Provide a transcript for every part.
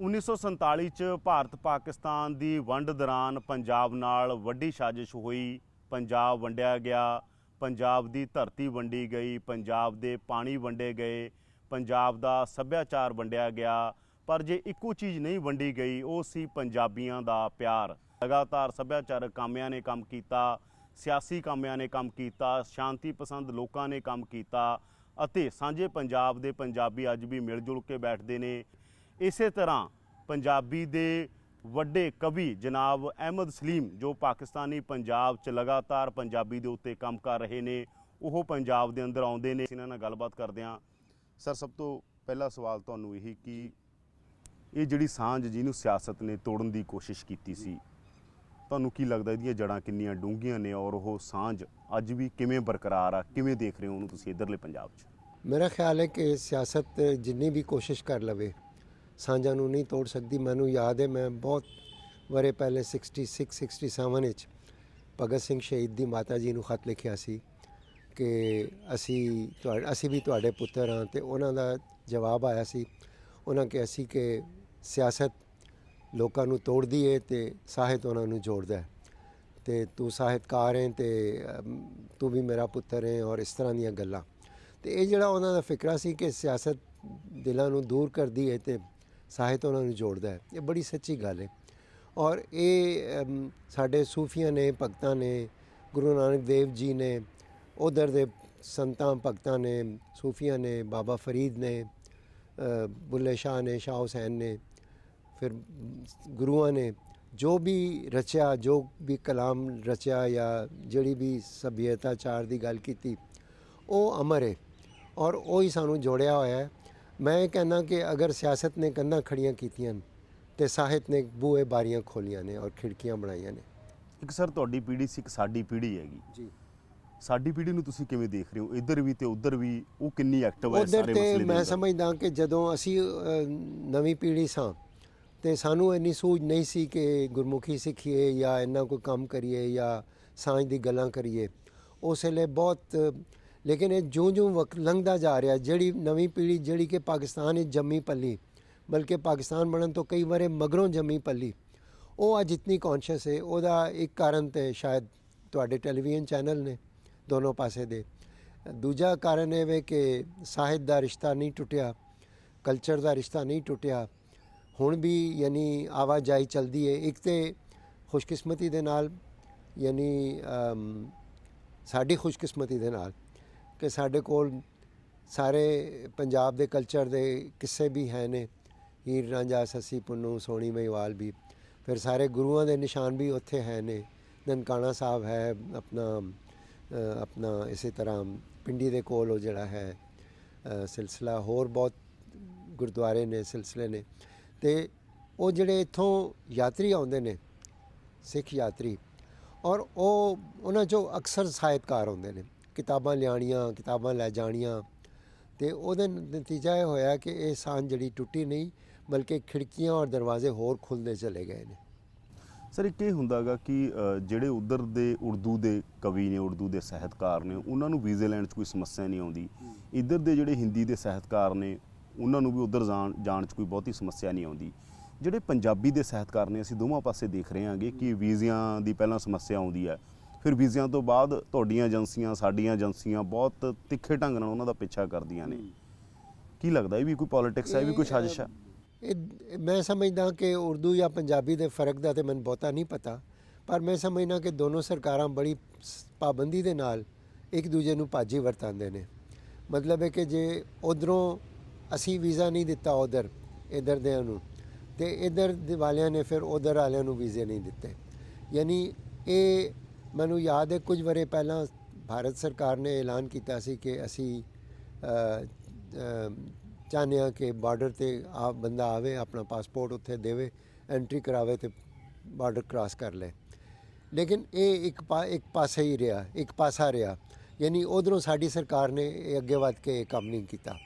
1947 ਚ ਭਾਰਤ ਪਾਕਿਸਤਾਨ ਦੀ ਵੰਡ ਦੌਰਾਨ ਪੰਜਾਬ ਨਾਲ ਵੱਡੀ ਸਾਜ਼ਿਸ਼ ਹੋਈ। ਪੰਜਾਬ ਵੰਡਿਆ ਗਿਆ। ਪੰਜਾਬ ਦੀ ਧਰਤੀ ਵੰਡੀ ਗਈ। ਪੰਜਾਬ ਦੇ ਪਾਣੀ ਵੰਡੇ ਗਏ। ਪੰਜਾਬ ਦਾ ਸੱਭਿਆਚਾਰ ਵੰਡਿਆ ਗਿਆ। ਪਰ ਜੇ ਇੱਕੋ ਚੀਜ਼ ਨਹੀਂ ਵੰਡੀ ਗਈ, ਉਹ ਸੀ ਪੰਜਾਬੀਆਂ ਦਾ ਪਿਆਰ। ਲਗਾਤਾਰ ਸੱਭਿਆਚਾਰਕ ਕਾਮਿਆਂ ਨੇ ਕੰਮ ਕੀਤਾ, ਸਿਆਸੀ ਕਾਮਿਆਂ ਨੇ ਕੰਮ ਕੀਤਾ, ਸ਼ਾਂਤੀ ਪਸੰਦ ਲੋਕਾਂ ਨੇ ਕੰਮ ਕੀਤਾ ਅਤੇ ਸਾਂਝੇ ਪੰਜਾਬ ਦੇ ਪੰਜਾਬੀ ਅੱਜ ਵੀ ਮਿਲ ਜੁਲ ਕੇ ਬੈਠਦੇ ਨੇ। ਇਸੇ ਤਰ੍ਹਾਂ ਪੰਜਾਬੀ ਦੇ ਵੱਡੇ ਕਵੀ ਜਨਾਬ ਅਹਿਮਦ ਸਲੀਮ, ਜੋ ਪਾਕਿਸਤਾਨੀ ਪੰਜਾਬ 'ਚ ਲਗਾਤਾਰ ਪੰਜਾਬੀ ਦੇ ਉੱਤੇ ਕੰਮ ਕਰ ਰਹੇ ਨੇ, ਉਹ ਪੰਜਾਬ ਦੇ ਅੰਦਰ ਆਉਂਦੇ ਨੇ। ਇਹਨਾਂ ਨਾਲ ਗੱਲਬਾਤ ਕਰਦੇ ਹਾਂ। ਸਰ, ਸਭ ਤੋਂ ਪਹਿਲਾ ਸਵਾਲ ਤੁਹਾਨੂੰ ਇਹੀ ਕਿ ਇਹ ਜਿਹੜੀ ਸਾਂਝ ਜਿਹਨੂੰ ਸਿਆਸਤ ਨੇ ਤੋੜਨ ਦੀ ਕੋਸ਼ਿਸ਼ ਕੀਤੀ ਸੀ, ਤੁਹਾਨੂੰ ਕੀ ਲੱਗਦਾ ਇਹਦੀਆਂ ਜੜਾਂ ਕਿੰਨੀਆਂ ਡੂੰਘੀਆਂ ਨੇ ਔਰ ਉਹ ਸਾਂਝ ਅੱਜ ਵੀ ਕਿਵੇਂ ਬਰਕਰਾਰ ਆ? ਕਿਵੇਂ ਦੇਖ ਰਹੇ ਹੋ ਉਹਨੂੰ ਤੁਸੀਂ ਇਧਰਲੇ ਪੰਜਾਬ 'ਚ? ਮੇਰਾ ਖਿਆਲ ਹੈ ਕਿ ਸਿਆਸਤ ਜਿੰਨੀ ਵੀ ਕੋਸ਼ਿਸ਼ ਕਰ ਲਵੇ ਸਾਂਝਾਂ ਨੂੰ ਨਹੀਂ ਤੋੜ ਸਕਦੀ, ਮੈਨੂੰ ਯਾਦ ਹੈ, ਮੈਂ ਬਹੁਤ ਵਰੇ ਪਹਿਲੇ 66 67 ਵਿੱਚ ਭਗਤ ਸਿੰਘ ਸ਼ਹੀਦ ਦੀ ਮਾਤਾ ਜੀ ਨੂੰ ਖਤ ਲਿਖਿਆ ਸੀ ਕਿ ਅਸੀਂ ਤੁਹਾਡੇ ਅਸੀਂ ਵੀ ਤੁਹਾਡੇ ਪੁੱਤਰ ਹਾਂ ਤੇ ਉਹਨਾਂ ਦਾ ਜਵਾਬ ਆਇਆ ਸੀ। ਉਹਨਾਂ ਕਿਹਾ ਸੀ ਕਿ ਸਿਆਸਤ ਲੋਕਾਂ ਨੂੰ ਤੋੜਦੀ ਹੈ ਤੇ ਸਾਹਿਤ ਉਹਨਾਂ ਨੂੰ ਜੋੜਦਾ ਹੈ। ਤੇ ਤੂੰ ਸਾਹਿਤਕਾਰ ਹੈ ਤੇ ਤੂੰ ਵੀ ਮੇਰਾ ਪੁੱਤਰ ਹੈ ਔਰ ਇਸ ਤਰ੍ਹਾਂ ਦੀਆਂ ਗੱਲਾਂ। ਤੇ ਇਹ ਜਿਹੜਾ ਉਹਨਾਂ ਦਾ ਫਿਕਰਾ ਸੀ ਕਿ ਸਿਆਸਤ ਦਿਲਾਂ ਨੂੰ ਦੂਰ ਕਰਦੀ ਹੈ ਤੇ ਸਾਹਿਤ ਉਹਨਾਂ ਨੂੰ ਜੋੜਦਾ ਹੈ। ਇਹ ਬੜੀ ਸੱਚੀ ਗੱਲ ਹੈ। ਔਰ ਇਹ ਸਾਡੇ ਸੂਫੀਆਂ ਨੇ, ਭਗਤਾਂ ਨੇ, ਗੁਰੂ ਨਾਨਕ ਦੇਵ ਜੀ ਨੇ, ਉਧਰ ਦੇ ਸੰਤਾਂ, ਭਗਤਾਂ ਨੇ, ਸੂਫੀਆਂ ਨੇ, ਬਾਬਾ ਫਰੀਦ ਨੇ ਬੁੱਲੇ ਸ਼ਾਹ ਨੇ, ਸ਼ਾਹ ਹੁਸੈਨ ਨੇ, ਫਿਰ ਗੁਰੂਆਂ ਨੇ, ਜੋ ਵੀ ਰਚਿਆ, ਜੋ ਵੀ ਕਲਾਮ ਰਚਿਆ ਜਾਂ ਜਿਹੜੀ ਵੀ ਸਭਿਅਤਾਚਾਰ ਦੀ ਗੱਲ ਕੀਤੀ, ਉਹ ਅਮਰ ਹੈ। ਔਰ ਉਹ ਹੀ ਸਾਨੂੰ ਜੋੜਿਆ ਹੋਇਆ ਹੈ। ਮੈਂ ਇਹ ਕਹਿੰਦਾ ਕਿ ਅਗਰ ਸਿਆਸਤ ਨੇ ਕੰਨਾਂ ਖੜੀਆਂ ਕੀਤੀਆਂ ਨੇ, ਤੇ ਸਾਹਿਤ ਨੇ ਬੂਹੇ ਬਾਰੀਆਂ ਖੋਲੀਆਂ ਨੇ ਔਰ ਖਿੜਕੀਆਂ ਬਣਾਈਆਂ ਨੇ। ਇੱਕ ਸਰ ਤੁਹਾਡੀ ਪੀੜ੍ਹੀ ਸੀ ਇੱਕ ਸਾਡੀ ਪੀੜ੍ਹੀ ਹੈਗੀ। ਜੀ। ਸਾਡੀ ਪੀੜ੍ਹੀ ਨੂੰ ਤੁਸੀਂ ਕਿਵੇਂ ਦੇਖ ਰਹੇ ਹੋ? ਇੱਧਰ ਵੀ ਤੇ ਉੱਧਰ ਵੀ ਉਹ ਕਿੰਨੀ ਐਕਟਿਵ ਹੈ ਸਾਰੇ ਮਸਲੇ ਦੇ ਮੈਂ? ਸਮਝਦਾ ਕਿ ਜਦੋਂ ਅਸੀਂ ਨਵੀਂ ਪੀੜ੍ਹੀ ਸਾਂ ਤੇ ਸਾਨੂੰ ਇੰਨੀ ਸੂਝ ਨਹੀਂ ਸੀ ਕਿ ਗੁਰਮੁਖੀ ਸਿੱਖੀਏ ਜਾਂ ਇੰਨਾ ਕੋਈ ਕੰਮ ਕਰੀਏ ਜਾਂ ਸਾਂਝ ਦੀ ਗੱਲਾਂ ਕਰੀਏ ਉਸ ਵੇਲੇ ਬਹੁਤ ਲੇਕਿਨ ਇਹ ਜਿਉਂ-ਜਿਉਂ ਵਕਤ ਲੰਘਦਾ ਜਾ ਰਿਹਾ, ਜਿਹੜੀ ਨਵੀਂ ਪੀੜ੍ਹੀ, ਜਿਹੜੀ ਕਿ ਪਾਕਿਸਤਾਨ ਵਿੱਚ ਜੰਮੀ ਪੱਲੀ, ਬਲਕਿ ਪਾਕਿਸਤਾਨ ਬਣਨ ਤੋਂ ਕਈ ਵਾਰੇ ਮਗਰੋਂ ਜੰਮੀ ਪੱਲੀ, ਉਹ ਅੱਜ ਇਤਨੀ ਕੌਨਸ਼ੀਅਸ ਹੈ, ਉਹਦਾ ਇੱਕ ਕਾਰਨ ਤੇ ਸ਼ਾਇਦ ਤੁਹਾਡੇ ਟੈਲੀਵਿਜ਼ਨ ਚੈਨਲ ਨੇ, ਦੋਨੋਂ ਪਾਸੇ ਦੇ। ਦੂਜਾ ਕਾਰਨ ਇਹ ਵੇ ਕਿ ਸਾਹਿਤ ਦਾ ਰਿਸ਼ਤਾ ਨਹੀਂ ਟੁੱਟਿਆ ਕਲਚਰ ਦਾ ਰਿਸ਼ਤਾ ਨਹੀਂ ਟੁੱਟਿਆ, ਹੁਣ ਵੀ ਯਾਨੀ ਆਵਾਜਾਈ ਚਲਦੀ ਹੈ, ਇੱਕ ਤੇ ਖੁਸ਼ਕਿਸਮਤੀ ਦੇ ਨਾਲ, ਯਾਨੀ ਸਾਡੀ ਖੁਸ਼ਕਿਸਮਤੀ ਦੇ ਨਾਲ ਕਿ ਸਾਡੇ ਕੋਲ ਸਾਰੇ ਪੰਜਾਬ ਦੇ ਕਲਚਰ ਦੇ ਕਿੱਸੇ ਵੀ ਹੈ ਨੇ, ਹੀਰ ਰਾਂਝਾ, ਸੱਸੀ ਪੁੰਨੂ ਸੋਣੀ ਮਹੀਵਾਲ ਵੀ, ਫਿਰ ਸਾਰੇ ਗੁਰੂਆਂ ਦੇ ਨਿਸ਼ਾਨ ਵੀ ਉੱਥੇ ਹੈ ਨੇ। ਨਨਕਾਣਾ ਸਾਹਿਬ ਹੈ, ਆਪਣਾ ਆਪਣਾ ਇਸੇ ਤਰ੍ਹਾਂ ਪਿੰਡੀ ਦੇ ਕੋਲ ਉਹ ਜਿਹੜਾ ਹੈ ਸਿਲਸਿਲਾ, ਹੋਰ ਬਹੁਤ ਗੁਰਦੁਆਰੇ ਨੇ, ਸਿਲਸਿਲੇ ਨੇ। ਤੇ ਉਹ ਜਿਹੜੇ ਇੱਥੋਂ ਯਾਤਰੀ ਆਉਂਦੇ ਨੇ, ਸਿੱਖ ਯਾਤਰੀ, ਔਰ ਉਹ, ਉਹਨਾਂ ਚੋਂ ਅਕਸਰ ਸਾਹਿਤਕਾਰ ਹੁੰਦੇ ਨੇ। ਕਿਤਾਬਾਂ ਲਿਆਣੀਆਂ ਕਿਤਾਬਾਂ ਲੈ ਜਾਣੀਆਂ। ਤੇ ਉਹਦਾ ਨਤੀਜਾ ਇਹ ਹੋਇਆ ਕਿ ਇਹ ਸਾਂਝ ਜਿਹੜੀ ਟੁੱਟੀ ਨਹੀਂ, ਬਲਕਿ ਖਿੜਕੀਆਂ ਔਰ ਦਰਵਾਜ਼ੇ ਹੋਰ ਖੁੱਲਦੇ ਚਲੇ ਗਏ ਨੇ। ਸਰ, ਇੱਕ ਇਹ ਹੁੰਦਾਗਾ ਕਿ ਜਿਹੜੇ ਉਧਰ ਦੇ ਉਰਦੂ ਦੇ ਕਵੀ ਨੇ, ਉਰਦੂ ਦੇ ਸਾਹਿਤਕਾਰ ਨੇ, ਉਹਨਾਂ ਨੂੰ ਵੀਜ਼ੇ ਲੈਣ 'ਚ ਕੋਈ ਸਮੱਸਿਆ ਨਹੀਂ ਆਉਂਦੀ। ਇੱਧਰ ਦੇ ਜਿਹੜੇ ਹਿੰਦੀ ਦੇ ਸਾਹਿਤਕਾਰ ਨੇ, ਉਹਨਾਂ ਨੂੰ ਵੀ ਉਧਰ ਜਾਣ ਜਾਣ 'ਚ ਕੋਈ ਬਹੁਤੀ ਸਮੱਸਿਆ ਨਹੀਂ ਆਉਂਦੀ। ਜਿਹੜੇ ਪੰਜਾਬੀ ਦੇ ਸਾਹਿਤਕਾਰ ਨੇ, ਅਸੀਂ ਦੋਵਾਂ ਪਾਸੇ ਦੇਖ ਰਹੇ ਹਾਂਗੇ ਕਿ ਵੀਜ਼ਿਆਂ ਦੀ ਪਹਿਲਾਂ ਸਮੱਸਿਆ ਆਉਂਦੀ ਹੈ। ਫਿਰ ਵੀਜ਼ਿਆਂ ਤੋਂ ਬਾਅਦ ਤੁਹਾਡੀਆਂ ਏਜੰਸੀਆਂ ਸਾਡੀਆਂ ਏਜੰਸੀਆਂ ਬਹੁਤ ਤਿੱਖੇ ਢੰਗ ਨਾਲ ਉਹਨਾਂ ਦਾ ਪਿੱਛਾ ਕਰਦੀਆਂ ਨੇ। ਕੀ ਲੱਗਦਾ ਇਹ ਵੀ ਕੋਈ ਪੋਲਿਟਿਕਸ ਹੈ ਇਹ ਵੀ ਕੋਈ ਸਾਜ਼ਿਸ਼ ਹੈ? ਇਹ ਮੈਂ ਸਮਝਦਾ ਕਿ ਉਰਦੂ ਜਾਂ ਪੰਜਾਬੀ ਦੇ ਫ਼ਰਕ ਦਾ ਤੇ ਮੈਨੂੰ ਬਹੁਤਾ ਨਹੀਂ ਪਤਾ ਪਰ ਮੈਂ ਸਮਝਦਾ ਕਿ ਦੋਨੋਂ ਸਰਕਾਰਾਂ ਬੜੀ ਪਾਬੰਦੀ ਦੇ ਨਾਲ ਇੱਕ ਦੂਜੇ ਨੂੰ ਭਾਜੀ ਵਰਤਾਉਂਦੇ ਨੇ। ਮਤਲਬ ਹੈ ਕਿ ਜੇ ਉਧਰੋਂ ਅਸੀਂ ਵੀਜ਼ਾ ਨਹੀਂ ਦਿੱਤਾ ਉਧਰ ਇਧਰ ਦੇ ਨੂੰ ਤੇ ਇਧਰ ਦੇ ਵਾਲਿਆਂ ਨੇ ਫਿਰ ਉਧਰ ਵਾਲਿਆਂ ਨੂੰ ਵੀਜ਼ੇ ਨਹੀਂ ਦਿੱਤੇ। ਯਾਨੀ ਇਹ ਮੈਨੂੰ ਯਾਦ ਹੈ, ਕੁਝ ਵਰੇ ਪਹਿਲਾਂ ਭਾਰਤ ਸਰਕਾਰ ਨੇ ਐਲਾਨ ਕੀਤਾ ਸੀ ਕਿ ਅਸੀਂ ਚਾਹੁੰਦੇ ਹਾਂ ਕਿ ਬਾਰਡਰ ਤੇ ਆ ਬੰਦਾ ਆਵੇ, ਆਪਣਾ ਪਾਸਪੋਰਟ ਉੱਥੇ ਦੇਵੇ ਐਂਟਰੀ ਕਰਾਵੇ ਤੇ ਬਾਰਡਰ ਕ੍ਰਾਸ ਕਰ ਲੇ। ਲੇਕਿਨ ਇਹ ਇੱਕ ਪਾ, ਇੱਕ ਪਾਸੇ ਹੀ ਰਿਹਾ, ਇੱਕ ਪਾਸਾ ਰਿਹਾ। ਯਾਨੀ ਉਧਰੋਂ ਸਾਡੀ ਸਰਕਾਰ ਨੇ ਇਹ ਅੱਗੇ ਵੱਧ ਕੇ ਇਹ ਕੰਮ ਨਹੀਂ ਕੀਤਾ।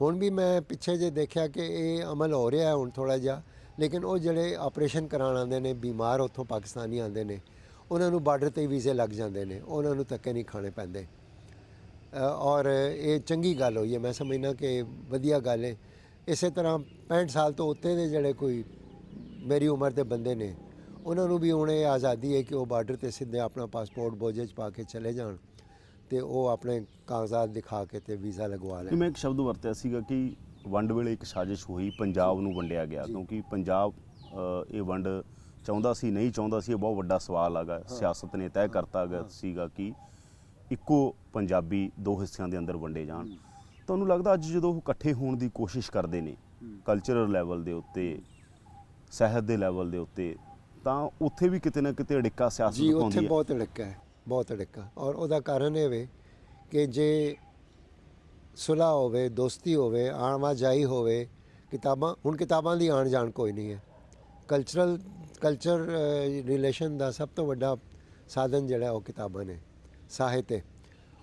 ਹੁਣ ਵੀ ਮੈਂ ਪਿੱਛੇ ਜੇ ਦੇਖਿਆ ਕਿ ਇਹ ਅਮਲ ਹੋ ਰਿਹਾ ਹੁਣ ਥੋੜਾ ਜਿਹਾ, ਲੇਕਿਨ ਉਹ ਜਿਹੜੇ ਆਪਰੇਸ਼ਨ ਕਰਾਉਣ ਆਉਂਦੇ ਨੇ, ਬਿਮਾਰ ਉੱਥੋਂ ਪਾਕਿਸਤਾਨੀ ਆਉਂਦੇ ਨੇ ਉਹਨਾਂ ਨੂੰ ਬਾਰਡਰ ਤੇ ਵੀਜ਼ੇ ਲੱਗ ਜਾਂਦੇ ਨੇ ਉਹਨਾਂ ਨੂੰ ਧੱਕੇ ਨਹੀਂ ਖਾਣੇ ਪੈਂਦੇ। ਔਰ ਇਹ ਚੰਗੀ ਗੱਲ ਹੋਈ ਹੈ ਮੈਂ ਸਮਝਦਾ ਕਿ ਵਧੀਆ ਗੱਲ ਹੈ। ਇਸੇ ਤਰ੍ਹਾਂ 65 ਸਾਲ ਤੋਂ ਉੱਤੇ ਦੇ ਜਿਹੜੇ ਕੋਈ ਮੇਰੀ ਉਮਰ ਦੇ ਬੰਦੇ ਨੇ ਉਹਨਾਂ ਨੂੰ ਵੀ ਹੁਣ ਇਹ ਆਜ਼ਾਦੀ ਹੈ ਕਿ ਉਹ ਬਾਰਡਰ ਤੇ ਸਿੱਧੇ ਆਪਣਾ ਪਾਸਪੋਰਟ ਬੋਝੇ 'ਚ ਪਾ ਕੇ ਚਲੇ ਜਾਣ ਤੇ ਉਹ ਆਪਣੇ ਕਾਗਜ਼ਾਤ ਦਿਖਾ ਕੇ ਤੇ ਵੀਜ਼ਾ ਲਗਵਾ ਲੈਣ। ਮੈਂ ਇੱਕ ਸ਼ਬਦ ਵਰਤਿਆ ਸੀਗਾ ਕਿ ਵੰਡ ਵੇਲੇ ਇੱਕ ਸਾਜ਼ਿਸ਼ ਹੋਈ ਪੰਜਾਬ ਨੂੰ ਵੰਡਿਆ ਗਿਆ ਕਿਉਂਕਿ ਪੰਜਾਬ ਇਹ ਵੰਡ ਚਾਹੁੰਦਾ ਸੀ ਨਹੀਂ ਚਾਹੁੰਦਾ ਸੀ ਇਹ ਬਹੁਤ ਵੱਡਾ ਸਵਾਲ ਹੈਗਾ। ਸਿਆਸਤ ਨੇ ਤੈਅ ਕਰਤਾ ਗਿਆ ਸੀਗਾ ਕਿ ਇੱਕੋ ਪੰਜਾਬੀ ਦੋ ਹਿੱਸਿਆਂ ਦੇ ਅੰਦਰ ਵੰਡੇ ਜਾਣ। ਤੁਹਾਨੂੰ ਲੱਗਦਾ ਅੱਜ ਜਦੋਂ ਉਹ ਇਕੱਠੇ ਹੋਣ ਦੀ ਕੋਸ਼ਿਸ਼ ਕਰਦੇ ਨੇ ਕਲਚਰਲ ਲੈਵਲ ਦੇ ਉੱਤੇ ਸਹਿਤ ਦੇ ਲੈਵਲ ਦੇ ਉੱਤੇ ਤਾਂ ਉੱਥੇ ਵੀ ਕਿਤੇ ਨਾ ਕਿਤੇ ਅੜਿੱਕਾ ਸਿਆਸਤ ਜੀ ਉੱਥੇ ਪਾਉਂਦੀ ਹੈ। ਬਹੁਤ ਅੜਿੱਕਾ ਹੈ ਬਹੁਤ ਅੜਿੱਕਾ। ਔਰ ਉਹਦਾ ਕਾਰਨ ਇਹ ਵੇ ਕਿ ਜੇ ਸੁਲ੍ਹਾ ਹੋਵੇ ਦੋਸਤੀ ਹੋਵੇ ਆਵਾਜਾਈ ਹੋਵੇ ਕਿਤਾਬਾਂ ਹੁਣ ਕਿਤਾਬਾਂ ਦੀ ਆਣ ਜਾਣ ਕੋਈ ਨਹੀਂ ਹੈ। ਕਲਚਰਲ ਕਲਚਰ ਰਿਲੇਸ਼ਨ ਦਾ ਸਭ ਤੋਂ ਵੱਡਾ ਸਾਧਨ ਜਿਹੜਾ ਉਹ ਕਿਤਾਬਾਂ ਨੇ, ਸਾਹਿਤ ਹੈ।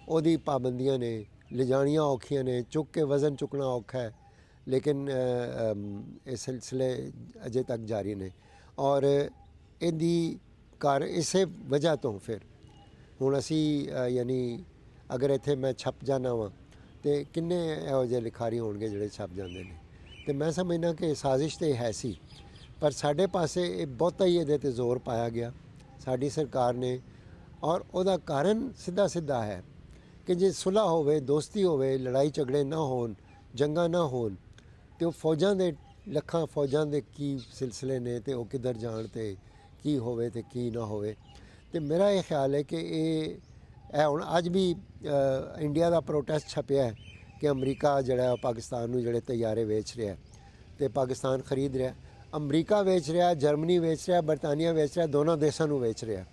ਉਹਦੀ ਪਾਬੰਦੀਆਂ ਨੇ, ਲਿਜਾਣੀਆਂ ਔਖੀਆਂ ਨੇ, ਚੁੱਕ ਕੇ ਵਜ਼ਨ ਚੁੱਕਣਾ ਔਖਾ ਹੈ, ਲੇਕਿਨ ਇਹ ਸਿਲਸਿਲੇ ਅਜੇ ਤੱਕ ਜਾਰੀ ਨੇ। ਔਰ ਇਹਦੀ ਕਾਰ, ਇਸੇ ਵਜ੍ਹਾ ਤੋਂ ਫਿਰ, ਹੁਣ ਅਸੀਂ ਯਾਨੀ ਅਗਰ ਇੱਥੇ ਮੈਂ ਛਪ ਜਾਣਾ ਵਾਂ, ਤੇ ਕਿੰਨੇ ਇਹੋ ਜਿਹੇ ਲਿਖਾਰੀ ਹੋਣਗੇ ਜਿਹੜੇ ਛਪ ਜਾਂਦੇ ਨੇ? ਤੇ ਮੈਂ ਸਮਝਦਾ ਕਿ ਸਾਜ਼ਿਸ਼ ਤੇ ਹੈ ਸੀ ਪਰ ਸਾਡੇ ਪਾਸੇ ਇਹ ਬਹੁਤਾ ਹੀ ਇਹਦੇ ਤੇ ਜ਼ੋਰ ਪਾਇਆ ਗਿਆ। ਸਾਡੀ ਸਰਕਾਰ ਨੇ ਔਰ ਉਹਦਾ ਕਾਰਨ ਸਿੱਧਾ ਸਿੱਧਾ ਹੈ ਕਿ ਜੇ ਸੁਲ੍ਹਾ ਹੋਵੇ, ਦੋਸਤੀ ਹੋਵੇ, ਲੜਾਈ ਝਗੜੇ ਨਾ ਹੋਣ, ਜੰਗਾਂ ਨਾ ਹੋਣ, ਤੇ ਉਹ ਫੌਜਾਂ ਦੇ ਲੱਖਾਂ ਫੌਜਾਂ ਦੇ ਕੀ ਸਿਲਸਿਲੇ ਨੇ ਤੇ ਉਹ ਕਿੱਧਰ ਜਾਣ ਤੇ ਕੀ ਹੋਵੇ ਤੇ ਕੀ ਨਾ ਹੋਵੇ। ਤੇ ਮੇਰਾ ਇਹ ਖਿਆਲ ਹੈ ਕਿ ਇਹ ਇਹ ਹੁਣ ਅੱਜ ਵੀ ਇੰਡੀਆ ਦਾ ਪ੍ਰੋਟੈਸਟ ਛਪਿਆ ਹੈ ਕਿ ਅਮਰੀਕਾ ਜਿਹੜਾ ਪਾਕਿਸਤਾਨ ਨੂੰ ਜਿਹੜੇ ਤੈਯਾਰੇ ਵੇਚ ਰਿਹਾ ਹੈ ਤੇ ਪਾਕਿਸਤਾਨ ਖਰੀਦ ਰਿਹਾ ਅਮਰੀਕਾ ਵੇਚ ਰਿਹਾ, ਜਰਮਨੀ ਵੇਚ ਰਿਹਾ, ਬਰਤਾਨੀਆ ਵੇਚ ਰਿਹਾ, ਦੋਨੋਂ ਦੇਸ਼ਾਂ ਨੂੰ ਵੇਚ ਰਿਹਾ।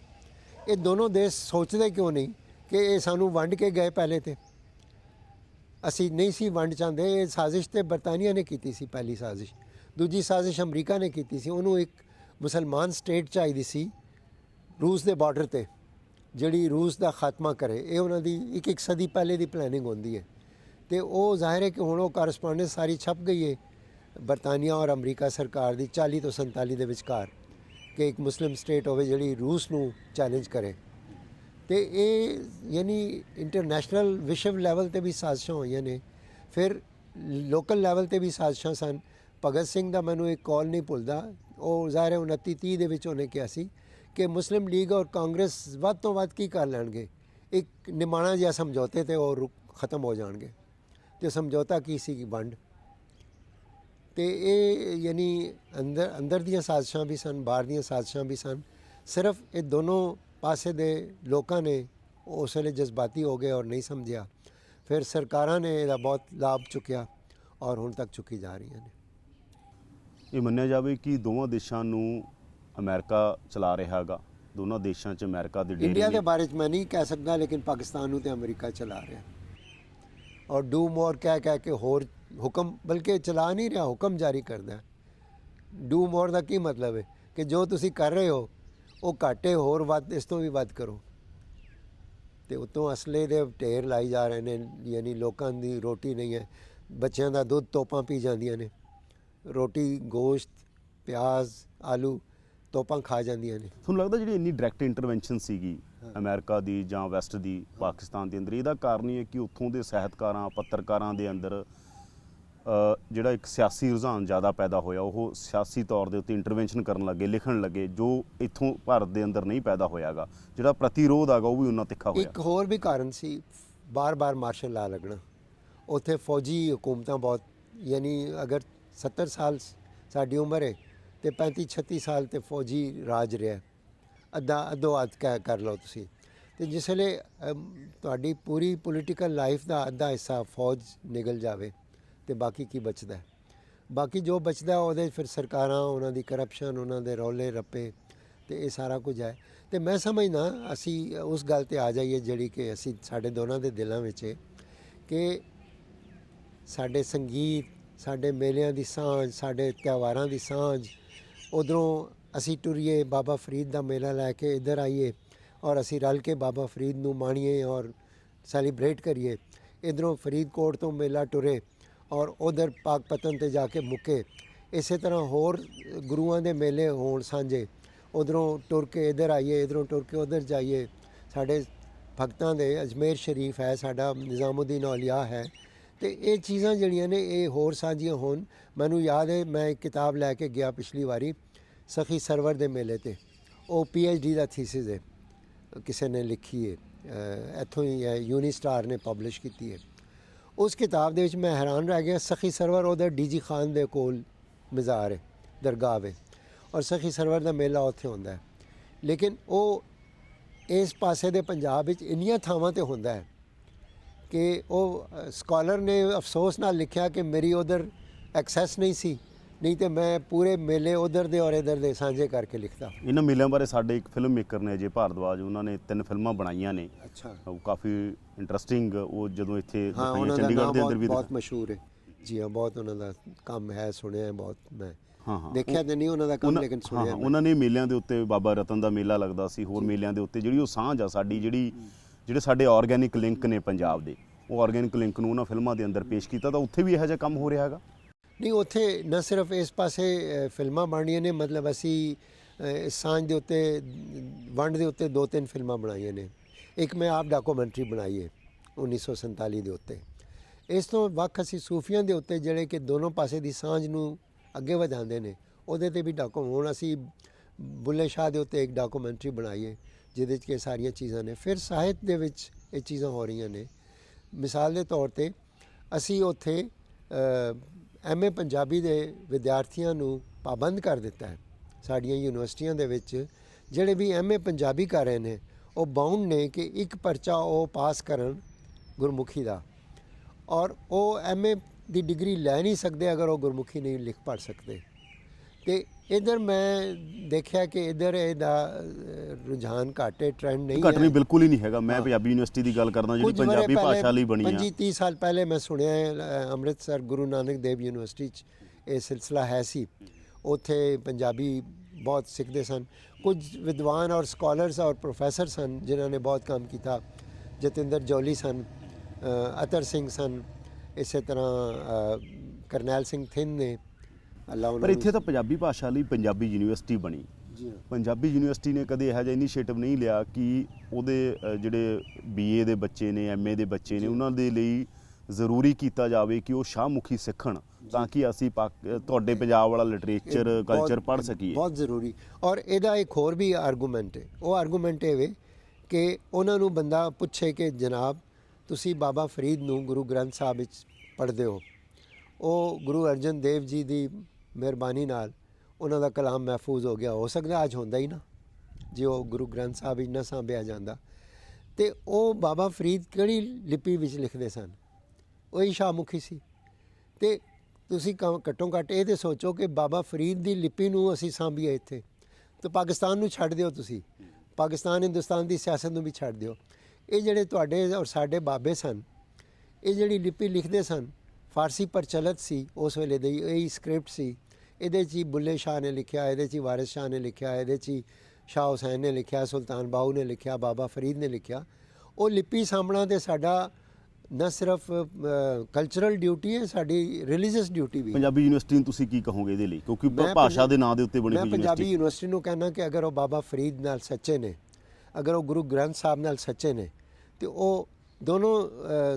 ਇਹ ਦੋਨੋਂ ਦੇਸ਼ ਸੋਚਦੇ ਕਿਉਂ ਨਹੀਂ ਕਿ ਇਹ ਸਾਨੂੰ ਵੰਡ ਕੇ ਗਏ ਪਹਿਲੇ ਤੇ? ਅਸੀਂ ਨਹੀਂ ਸੀ ਵੰਡ ਚਾਹੁੰਦੇ, ਇਹ ਸਾਜ਼ਿਸ਼ ਤੇ ਬਰਤਾਨੀਆ ਨੇ ਕੀਤੀ ਸੀ ਪਹਿਲੀ ਸਾਜ਼ਿਸ਼। ਦੂਜੀ ਸਾਜ਼ਿਸ਼ ਅਮਰੀਕਾ ਨੇ ਕੀਤੀ ਸੀ। ਉਹਨੂੰ ਇੱਕ ਮੁਸਲਮਾਨ ਸਟੇਟ ਚਾਹੀਦੀ ਸੀ, ਰੂਸ ਦੇ ਬਾਰਡਰ ਤੇ, ਜਿਹੜੀ ਰੂਸ ਦਾ ਖਾਤਮਾ ਕਰੇ। ਇਹ ਉਹਨਾਂ ਦੀ ਇੱਕ ਇੱਕ ਸਦੀ ਪਹਿਲੇ ਦੀ ਪਲੈਨਿੰਗ ਹੁੰਦੀ ਹੈ। ਤੇ ਉਹ ਜ਼ਾਹਿਰ ਹੈ ਕਿ ਹੁਣ ਉਹ ਕਰਸਪੋਂਡੈਂਸ ਸਾਰੀ ਛਪ ਗਈ ਹੈ। ਬਰਤਾਨੀਆ ਔਰ ਅਮਰੀਕਾ ਸਰਕਾਰ ਦੀ 40 ਤੋਂ 47 ਦੇ ਵਿਚਕਾਰ ਕਿ ਇੱਕ ਮੁਸਲਿਮ ਸਟੇਟ ਹੋਵੇ ਜਿਹੜੀ ਰੂਸ ਨੂੰ ਚੈਲੰਜ ਕਰੇ। ਤੇ ਇਹ ਯਾਨੀ ਇੰਟਰਨੈਸ਼ਨਲ ਵਿਸ਼ਵ ਲੈਵਲ ਤੇ ਵੀ ਸਾਜ਼ਿਸ਼ਾਂ ਹੋਈਆਂ ਨੇ। ਫਿਰ ਲੋਕਲ ਲੈਵਲ ਤੇ ਵੀ ਸਾਜ਼ਿਸ਼ਾਂ ਸਨ। ਭਗਤ ਸਿੰਘ ਦਾ ਮੈਨੂੰ ਇੱਕ ਕਾਲ ਨਹੀਂ ਭੁੱਲਦਾ। ਉਹ ਜ਼ਾਹਿਰ ਹੈ 29 30 ਦੇ ਵਿੱਚ ਉਹਨੇ ਕਿਹਾ ਸੀ ਕਿ ਮੁਸਲਿਮ ਲੀਗ ਔਰ ਕਾਂਗਰਸ ਵੱਧ ਤੋਂ ਵੱਧ ਕੀ ਕਰ ਲੈਣਗੇ? ਇੱਕ ਨਿਮਾਣਾ ਜਿਹਾ ਸਮਝੌਤੇ ਤੇ ਉਹ ਰੁਕ- ਖਤਮ ਹੋ ਜਾਣਗੇ। ਤੇ ਸਮਝੌਤਾ ਕੀ ਸੀ, ਵੰਡ? ਤੇ ਇਹ ਯਾਨੀ ਅੰਦਰ ਅੰਦਰ ਦੀਆਂ ਸਾਜ਼ਿਸ਼ਾਂ ਵੀ ਸਨ ਬਾਹਰ ਦੀਆਂ ਸਾਜ਼ਿਸ਼ਾਂ ਵੀ ਸਨ। ਸਿਰਫ ਇਹ ਦੋਨੋਂ ਪਾਸੇ ਦੇ ਲੋਕਾਂ ਨੇ ਉਸ ਵੇਲੇ ਜਜ਼ਬਾਤੀ ਹੋ ਗਏ ਔਰ ਨਹੀਂ ਸਮਝਿਆ। ਫਿਰ ਸਰਕਾਰਾਂ ਨੇ ਇਹਦਾ ਬਹੁਤ ਲਾਭ ਚੁੱਕਿਆ ਔਰ ਹੁਣ ਤੱਕ ਚੁੱਕੀ ਜਾ ਰਹੀਆਂ ਨੇ। ਇਹ ਮੰਨਿਆ ਜਾਵੇ ਕਿ ਦੋਵਾਂ ਦੇਸ਼ਾਂ ਨੂੰ ਅਮਰੀਕਾ ਚਲਾ ਰਿਹਾ ਹੈਗਾ। ਦੋਨਾਂ ਦੇਸ਼ਾਂ 'ਚ ਅਮਰੀਕਾ ਦੇ ਡੇਰੇ ਇੰਡੀਆ ਦੇ। ਬਾਰੇ 'ਚ ਮੈਂ ਨਹੀਂ ਕਹਿ ਸਕਦਾ ਲੇਕਿਨ ਪਾਕਿਸਤਾਨ ਨੂੰ ਤੇ ਅਮਰੀਕਾ ਚਲਾ ਰਿਹਾ। ਔਰ ਡੂ ਮੋਰ ਕਹਿ ਕਹਿ ਕੇ ਹੋਰ ਹੁਕਮ ਬਲਕਿ ਚਲਾ ਨਹੀਂ ਰਿਹਾ ਹੁਕਮ ਜਾਰੀ ਕਰਦਾ ਡੂ ਮੋਰ ਦਾ ਕੀ ਮਤਲਬ ਹੈ? ਕਿ ਜੋ ਤੁਸੀਂ ਕਰ ਰਹੇ ਹੋ ਉਹ ਘਾਟੇ ਹੋਰ ਵੱਧ ਇਸ ਤੋਂ ਵੀ ਵੱਧ ਕਰੋ। ਤੇ ਉਤੋਂ ਅਸਲੇ ਦੇ ਢੇਰ ਲਾਈ ਜਾ ਰਹੇ ਨੇ ਯਾਨੀ ਲੋਕਾਂ ਦੀ ਰੋਟੀ ਨਹੀਂ ਹੈ। ਬੱਚਿਆਂ ਦਾ ਦੁੱਧ ਤੋਪਾਂ ਪੀ ਜਾਂਦੀਆਂ ਨੇ। ਰੋਟੀ ਗੋਸ਼ਤ ਪਿਆਜ਼ ਆਲੂ ਤੋਪਾਂ ਖਾ ਜਾਂਦੀਆਂ ਨੇ। ਤੁਹਾਨੂੰ ਲੱਗਦਾ ਜਿਹੜੀ ਇੰਨੀ ਡਾਇਰੈਕਟ ਇੰਟਰਵੈਂਸ਼ਨ ਸੀਗੀ ਅਮਰੀਕਾ ਦੀ ਜਾਂ ਵੈਸਟ ਦੀ ਪਾਕਿਸਤਾਨ ਦੇ ਅੰਦਰ ਇਹਦਾ ਕਾਰਨ ਇਹ ਹੈ ਕਿ ਉੱਥੋਂ ਦੇ ਸਾਹਿਤਕਾਰਾਂ ਪੱਤਰਕਾਰਾਂ ਦੇ ਅੰਦਰ ਜਿਹੜਾ ਇੱਕ ਸਿਆਸੀ ਰੁਝਾਨ ਜ਼ਿਆਦਾ ਪੈਦਾ ਹੋਇਆ, ਉਹ ਸਿਆਸੀ ਤੌਰ ਦੇ ਉੱਤੇ ਇੰਟਰਵੈਂਸ਼ਨ ਕਰਨ ਲੱਗੇ, ਲਿਖਣ ਲੱਗੇ, ਜੋ ਇੱਥੋਂ ਭਾਰਤ ਦੇ ਅੰਦਰ ਨਹੀਂ ਪੈਦਾ ਹੋਇਆਗਾ, ਜਿਹੜਾ ਪ੍ਰਤੀਰੋਧ ਹੈਗਾ, ਉਹ ਵੀ ਉਹਨਾਂ ਤਿੱਖਾ ਹੋਇਆ। ਇੱਕ ਹੋਰ ਵੀ ਕਾਰਨ ਸੀ, ਬਾਰ-ਬਾਰ ਮਾਰਸ਼ਲ ਲਾ ਲੱਗਣਾ। ਉੱਥੇ ਫੌਜੀ ਹਕੂਮਤਾਂ ਬਹੁਤ, ਯਾਨੀ ਅਗਰ 70 ਸਾਲ ਸਾਡੀ ਉਮਰ ਹੈ, ਤੇ 35 36 ਸਾਲ ਤੇ ਫੌਜੀ ਰਾਜ ਰਿਹਾ ਅੱਧਾ, ਅੱਧੋ ਅੱਧ ਕਹਿ ਕਰ ਲਓ ਤੁਸੀਂ। ਤੇ ਜਿਸ ਵੇਲੇ ਤੁਹਾਡੀ ਪੂਰੀ ਪੋਲੀਟੀਕਲ ਲਾਈਫ ਦਾ ਅੱਧਾ ਹਿੱਸਾ ਫੌਜ ਨਿਕਲ ਜਾਵੇ। ਤੇ ਬਾਕੀ ਕੀ ਬਚਦਾ ਬਾਕੀ ਜੋ ਬਚਦਾ ਉਹਦੇ ਫਿਰ ਸਰਕਾਰਾਂ, ਉਹਨਾਂ ਦੀ ਕਰਪਸ਼ਨ ਉਹਨਾਂ ਦੇ ਰੌਲੇ ਰੱਪੇ ਤੇ ਇਹ ਸਾਰਾ ਕੁਝ ਹੈ। ਤੇ ਮੈਂ ਸਮਝਦਾ, ਅਸੀਂ ਉਸ ਗੱਲ ਤੇ ਆ ਜਾਈਏ ਜਿਹੜੀ ਕਿ ਅਸੀਂ ਸਾਡੇ ਦੋਨਾਂ ਦੇ ਦਿਲਾਂ ਵਿੱਚ ਹੈ ਕਿ ਸਾਡੇ ਸੰਗੀਤ, ਸਾਡੇ ਮੇਲਿਆਂ ਦੀ ਸਾਂਝ, ਸਾਡੇ ਤਿਉਹਾਰਾਂ ਦੀ ਸਾਂਝ, ਉਧਰੋਂ ਅਸੀਂ ਟੁਰੀਏ, ਬਾਬਾ ਫਰੀਦ ਦਾ ਮੇਲਾ ਲੈ ਕੇ ਇੱਧਰ ਆਈਏ ਔਰ ਅਸੀਂ ਰਲ ਕੇ ਬਾਬਾ ਫਰੀਦ ਨੂੰ ਮਾਣੀਏ ਔਰ ਸੈਲੀਬ੍ਰੇਟ ਕਰੀਏ। ਇਧਰੋਂ ਫਰੀਦਕੋਟ ਤੋਂ ਮੇਲਾ ਟੁਰੇ ਔਰ ਉਧਰ ਪਾਕ ਪਤਨ ਤੇ ਜਾ ਕੇ ਮੁੱਕੇ। ਇਸੇ ਤਰ੍ਹਾਂ ਹੋਰ ਗੁਰੂਆਂ ਦੇ ਮੇਲੇ ਹੋਣ ਸਾਂਝੇ। ਉਧਰੋਂ ਟੁਰ ਕੇ ਇਧਰ ਆਈਏ, ਇਧਰੋਂ ਟੁਰ ਕੇ ਉਧਰ ਜਾਈਏ। ਸਾਡੇ ਭਗਤਾਂ ਦੇ ਅਜਮੇਰ ਸ਼ਰੀਫ ਹੈ, ਸਾਡਾ ਨਿਜ਼ਾਮੁਦੀਨ ਔਲੀਆ ਹੈ। ਤੇ ਇਹ ਚੀਜ਼ਾਂ ਜਿਹੜੀਆਂ ਨੇ, ਇਹ ਹੋਰ ਸਾਂਝੀਆਂ ਹੋਣ। ਮੈਨੂੰ ਯਾਦ ਹੈ, ਮੈਂ ਇੱਕ ਕਿਤਾਬ ਲੈ ਕੇ ਗਿਆ ਪਿਛਲੀ ਵਾਰੀ ਸਖੀ ਸਰਵਰ ਦੇ ਮੇਲੇ ਤੇ। ਉਹ ਡੀ ਦਾ ਥੀਸਿਸ ਹੈ। ਕਿਸੇ ਨੇ ਲਿਖੀ ਹੈ। ਇੱਥੋਂ ਹੀ ਹੈ ਯੂਨੀਸਟਾਰ ਨੇ ਪਬਲਿਸ਼ ਕੀਤੀ ਹੈ। ਉਸ ਕਿਤਾਬ ਦੇ ਵਿੱਚ ਮੈਂ ਹੈਰਾਨ ਰਹਿ ਗਿਆ, ਸਖੀ ਸਰਵਰ ਉਹਦਾ ਡੀਜੀ ਖਾਨ ਦੇ ਕੋਲ ਮਜ਼ਾਰ ਹੈ, ਦਰਗਾਹ ਹੈ ਔਰ ਸਖੀ ਸਰਵਰ ਦਾ ਮੇਲਾ ਉੱਥੇ ਹੁੰਦਾ ਹੈ। ਲੇਕਿਨ ਉਹ ਇਸ ਪਾਸੇ ਦੇ ਪੰਜਾਬ ਵਿੱਚ ਇੰਨੀਆਂ ਥਾਵਾਂ ਤੇ ਹੁੰਦਾ ਹੈ ਕਿ ਉਹ ਸਕਾਲਰ ਨੇ ਅਫਸੋਸ ਨਾਲ ਲਿਖਿਆ ਕਿ ਮੇਰੀ ਉਧਰ ਐਕਸੈਸ ਨਹੀਂ ਸੀ। ਨਹੀਂ ਤੇ ਮੈਂ ਪੂਰੇ ਮੇਲੇ ਉਧਰ ਦੇ ਔਰ ਇਧਰ ਦੇ ਸਾਂਝੇ ਕਰਕੇ ਲਿਖਦਾ। ਇਹਨਾਂ ਮੇਲਿਆਂ ਬਾਰੇ ਸਾਡੇ ਇੱਕ ਫਿਲਮ ਮੇਕਰ ਨੇ ਅਜੇ ਭਾਰਦਵਾਜ ਉਹਨਾਂ ਨੇ ਤਿੰਨ ਫਿਲਮਾਂ ਬਣਾਈਆਂ ਨੇ। ਅੱਛਾ। ਉਹ ਕਾਫੀ ਇੰਟਰਸਟਿੰਗ ਉਹ ਜਦੋਂ ਇੱਥੇ ਦਿਖਾਈਆਂ, ਚੰਡੀਗੜ੍ਹ ਦੇ ਅੰਦਰ ਵੀ ਬਹੁਤ ਮਸ਼ਹੂਰ ਹੈ। ਜੀ ਹਾਂ ਬਹੁਤ ਉਹਨਾਂ ਦਾ ਕੰਮ ਹੈ ਸੁਣਿਆ ਹੈ ਬਹੁਤ ਮੈਂ ਹਾਂ ਹਾਂ। ਦੇਖਿਆ ਤੇ ਨਹੀਂ ਉਹਨਾਂ ਦਾ ਕੰਮ ਲੇਕਿਨ ਸੁਣਿਆ। ਉਹਨਾਂ ਨੇ ਮੇਲਿਆਂ ਦੇ ਉੱਤੇ ਬਾਬਾ ਰਤਨ ਦਾ ਮੇਲਾ ਲੱਗਦਾ ਸੀ ਹੋਰ ਮੇਲਿਆਂ ਦੇ ਉੱਤੇ ਜਿਹੜੀ ਉਹ ਸਾਂਝ ਆ ਸਾਡੀ ਜਿਹੜੀ ਜਿਹੜੇ ਸਾਡੇ ਆਰਗੈਨਿਕ ਲਿੰਕ ਨੇ ਪੰਜਾਬ ਦੇ ਉਹ ਆਰਗੈਨਿਕ ਲਿੰਕ ਨੂੰ ਉਹਨਾਂ ਫਿਲਮਾਂ ਦੇ ਅੰਦਰ ਪੇਸ਼ ਕੀਤਾ ਤਾਂ ਉੱਥੇ ਵੀ ਇਹੋ ਜਿਹਾ ਕੰਮ ਹੋ ਰਿਹਾ ਹੈਗਾ। ਨਹੀਂ, ਉੱਥੇ ਨਾ ਸਿਰਫ ਇਸ ਪਾਸੇ ਫਿਲਮਾਂ ਬਣਨੀਆਂ ਨੇ, ਮਤਲਬ ਅਸੀਂ ਸਾਂਝ ਦੇ ਉੱਤੇ, ਵੰਡ ਦੇ ਉੱਤੇ ਦੋ ਤਿੰਨ ਫਿਲਮਾਂ ਬਣਾਈਆਂ ਨੇ। ਇੱਕ ਮੈਂ ਆਪ ਡਾਕੂਮੈਂਟਰੀ ਬਣਾਈ ਹੈ 1947 ਦੇ ਉੱਤੇ। ਇਸ ਤੋਂ ਵੱਖ ਅਸੀਂ ਸੂਫੀਆਂ ਦੇ ਉੱਤੇ, ਜਿਹੜੇ ਕਿ ਦੋਨੋਂ ਪਾਸੇ ਦੀ ਸਾਂਝ ਨੂੰ ਅੱਗੇ ਵਧਾਉਂਦੇ ਨੇ, ਉਹਦੇ ਤੇ ਵੀ ਡਾਕੂ, ਹੁਣ ਅਸੀਂ ਬੁੱਲੇ ਸ਼ਾਹ ਦੇ ਉੱਤੇ ਇੱਕ ਡਾਕੂਮੈਂਟਰੀ ਬਣਾਈ ਹੈ ਜਿਹਦੇ 'ਚ ਕਿ ਸਾਰੀਆਂ ਚੀਜ਼ਾਂ ਨੇ। ਫਿਰ ਸਾਹਿਤ ਦੇ ਵਿੱਚ ਇਹ ਚੀਜ਼ਾਂ ਹੋ ਰਹੀਆਂ ਨੇ। ਮਿਸਾਲ ਦੇ ਤੌਰ ਤੇ ਅਸੀਂ ਉੱਥੇ ਐਮਏ ਪੰਜਾਬੀ ਦੇ ਵਿਦਿਆਰਥੀਆਂ ਨੂੰ ਪਾਬੰਦ ਕਰ ਦਿੱਤਾ ਹੈ। ਸਾਡੀਆਂ ਯੂਨੀਵਰਸਿਟੀਆਂ ਦੇ ਵਿੱਚ ਜਿਹੜੇ ਵੀ ਐਮਏ ਪੰਜਾਬੀ ਕਰ ਰਹੇ ਨੇ, ਉਹ ਬਾਉਂਡ ਨੇ ਕਿ ਇੱਕ ਪਰਚਾ ਉਹ ਪਾਸ ਕਰਨ ਗੁਰਮੁਖੀ ਦਾ। ਔਰ ਉਹ ਐਮਏ ਦੀ ਡਿਗਰੀ ਲੈ ਨਹੀਂ ਸਕਦੇ ਅਗਰ ਉਹ ਗੁਰਮੁਖੀ ਨਹੀਂ ਲਿਖ ਪੜ੍ਹ ਸਕਦੇ। ਤੇ ਇਧਰ ਮੈਂ ਦੇਖਿਆ ਕਿ ਇਧਰ ਇਹਦਾ ਰੁਝਾਨ ਘਾਟੇ ਟ੍ਰੈਂਡ ਨਹੀਂ ਘਟ ਹੈ। ਨਹੀਂ ਬਿਲਕੁਲ ਹੀ ਨਹੀਂ ਹੈਗਾ। ਮੈਂ ਪੰਜਾਬੀ ਯੂਨੀਵਰਸਿਟੀ ਦੀ ਗੱਲ ਕਰਦਾ ਜਿਹੜੀ ਪੰਜਾਬੀ ਭਾਸ਼ਾ ਲਈ ਬਣੀ ਆ। 25 30 ਸਾਲ ਪਹਿਲੇ ਮੈਂ ਸੁਣਿਆ ਹੈ, ਅੰਮ੍ਰਿਤਸਰ ਗੁਰੂ ਨਾਨਕ ਦੇਵ ਯੂਨੀਵਰਸਿਟੀ 'ਚ ਇਹ ਸਿਲਸਿਲਾ ਹੈ ਸੀ। ਉੱਥੇ ਪੰਜਾਬੀ ਬਹੁਤ ਸਿੱਖਦੇ ਸਨ। ਕੁਝ ਵਿਦਵਾਨ ਔਰ ਸਕਾਲਰਸ ਔਰ ਪ੍ਰੋਫੈਸਰ ਸਨ ਜਿਨ੍ਹਾਂ ਨੇ ਬਹੁਤ ਕੰਮ ਕੀਤਾ। ਜਤਿੰਦਰ ਜੋਲੀ ਸਨ ਅਤਰ ਸਿੰਘ ਸਨ। ਇਸੇ ਤਰ੍ਹਾਂ ਕਰਨੈਲ ਸਿੰਘ ਥਿੰਨ ਨੇ ਪਰ ਇੱਥੇ ਤਾਂ ਪੰਜਾਬੀ ਭਾਸ਼ਾ ਲਈ ਪੰਜਾਬੀ ਯੂਨੀਵਰਸਿਟੀ ਬਣੀ। ਪੰਜਾਬੀ ਯੂਨੀਵਰਸਿਟੀ ਨੇ ਕਦੇ ਇਹੋ ਜਿਹਾ ਇਨੀਸ਼ੀਏਟਿਵ ਨਹੀਂ ਲਿਆ ਕਿ ਉਹਦੇ ਜਿਹੜੇ ਬੀਏ ਦੇ ਬੱਚੇ ਨੇ ਐਮਏ ਦੇ ਬੱਚੇ ਨੇ ਉਹਨਾਂ ਦੇ ਲਈ ਜ਼ਰੂਰੀ ਕੀਤਾ ਜਾਵੇ ਕਿ ਉਹ ਸ਼ਾਹਮੁਖੀ ਸਿੱਖਣ ਤਾਂ ਕਿ ਅਸੀਂ ਤੁਹਾਡੇ ਪੰਜਾਬ ਵਾਲਾ ਲਿਟਰੇਚਰ ਕਲਚਰ ਪੜ੍ਹ ਸਕੀਏ। ਬਹੁਤ ਜ਼ਰੂਰੀ। ਔਰ ਇਹਦਾ ਇੱਕ ਹੋਰ ਵੀ ਆਰਗੂਮੈਂਟ ਹੈ। ਉਹ ਆਰਗੂਮੈਂਟ ਇਹ ਵੇ ਕਿ ਉਹਨਾਂ ਨੂੰ ਬੰਦਾ ਪੁੱਛੇ ਕਿ ਜਨਾਬ ਤੁਸੀਂ ਬਾਬਾ ਫਰੀਦ ਨੂੰ ਗੁਰੂ ਗ੍ਰੰਥ ਸਾਹਿਬ ਵਿੱਚ ਪੜ੍ਹਦੇ ਹੋ। ਉਹ ਗੁਰੂ ਅਰਜਨ ਦੇਵ ਜੀ ਦੀ ਮਿਹਰਬਾਨੀ ਨਾਲ ਉਹਨਾਂ ਦਾ ਕਲਾਮ ਮਹਿਫੂਜ਼ ਹੋ ਗਿਆ। ਹੋ ਸਕਦਾ ਅੱਜ ਹੁੰਦਾ ਹੀ ਨਾ, ਜੇ ਉਹ ਗੁਰੂ ਗ੍ਰੰਥ ਸਾਹਿਬ ਵਿੱਚ ਨਾ ਸਾਂਭਿਆ ਜਾਂਦਾ। ਤੇ ਉਹ ਬਾਬਾ ਫਰੀਦ ਕਿਹੜੀ ਲਿਪੀ ਵਿੱਚ ਲਿਖਦੇ ਸਨ? ਉਹ ਹੀ ਸ਼ਾਹਮੁਖੀ ਸੀ। ਤੇ ਤੁਸੀਂ ਕ- ਘੱਟੋ ਘੱਟ ਇਹ ਤੇ ਸੋਚੋ ਕਿ ਬਾਬਾ ਫਰੀਦ ਦੀ ਲਿਪੀ ਨੂੰ ਅਸੀਂ ਸਾਂਭੀਏ ਇੱਥੇ। ਤੇ ਪਾਕਿਸਤਾਨ ਨੂੰ ਛੱਡ ਦਿਓ ਤੁਸੀਂ। ਪਾਕਿਸਤਾਨ, ਹਿੰਦੁਸਤਾਨ ਦੀ ਸਿਆਸਤ ਨੂੰ ਵੀ ਛੱਡ ਦਿਓ। ਇਹ ਜਿਹੜੇ ਤੁਹਾਡੇ ਔਰ ਸਾਡੇ ਬਾਬੇ ਸਨ, ਇਹ ਜਿਹੜੀ ਲਿਪੀ ਲਿਖਦੇ ਸਨ, ਫਾਰਸੀ ਪ੍ਰਚਲਿਤ ਸੀ, ਉਸ ਵੇਲੇ ਦੀ ਇਹ ਸਕ੍ਰਿਪਟ ਸੀ। ਇਹਦੇ 'ਚ ਹੀ ਬੁੱਲੇ ਸ਼ਾਹ ਨੇ ਲਿਖਿਆ ਇਹਦੇ 'ਚ ਹੀ ਵਾਰਿਸ ਸ਼ਾਹ ਨੇ ਲਿਖਿਆ ਇਹਦੇ 'ਚ ਹੀ ਸ਼ਾਹ ਹੁਸੈਨ ਨੇ ਲਿਖਿਆ ਸੁਲਤਾਨ ਬਾਹੂ ਨੇ ਲਿਖਿਆ ਬਾਬਾ ਫਰੀਦ ਨੇ ਲਿਖਿਆ। ਉਹ ਲਿਪੀ ਸਾਂਭਣਾ ਤੇ ਸਾਡਾ ਨਾ ਸਿਰਫ ਕਲਚਰਲ ਡਿਊਟੀ ਹੈ ਸਾਡੀ ਰਿਲੀਜੀਅਸ ਡਿਊਟੀ ਵੀ। ਪੰਜਾਬੀ ਯੂਨੀਵਰਸਿਟੀ ਨੂੰ ਤੁਸੀਂ ਕੀ ਕਹੋਗੇ ਇਹਦੇ ਲਈ? ਕਿਉਂਕਿ ਮੈਂ ਭਾਸ਼ਾ ਦੇ ਨਾਂ ਦੇ ਉੱਤੇ ਬਣੀ ਮੈਂ ਹੋਈ ਪੰਜਾਬੀ ਯੂਨੀਵਰਸਿਟੀ। ਯੂਨੀਵਰਸਿਟੀ ਨੂੰ ਕਹਿਣਾ ਕਿ ਅਗਰ ਉਹ ਬਾਬਾ ਫਰੀਦ ਨਾਲ ਸੱਚੇ ਨੇ ਅਗਰ ਉਹ ਗੁਰੂ ਗ੍ਰੰਥ ਸਾਹਿਬ ਨਾਲ ਸੱਚੇ ਨੇ ਤੇ ਉਹ ਦੋਨੋਂ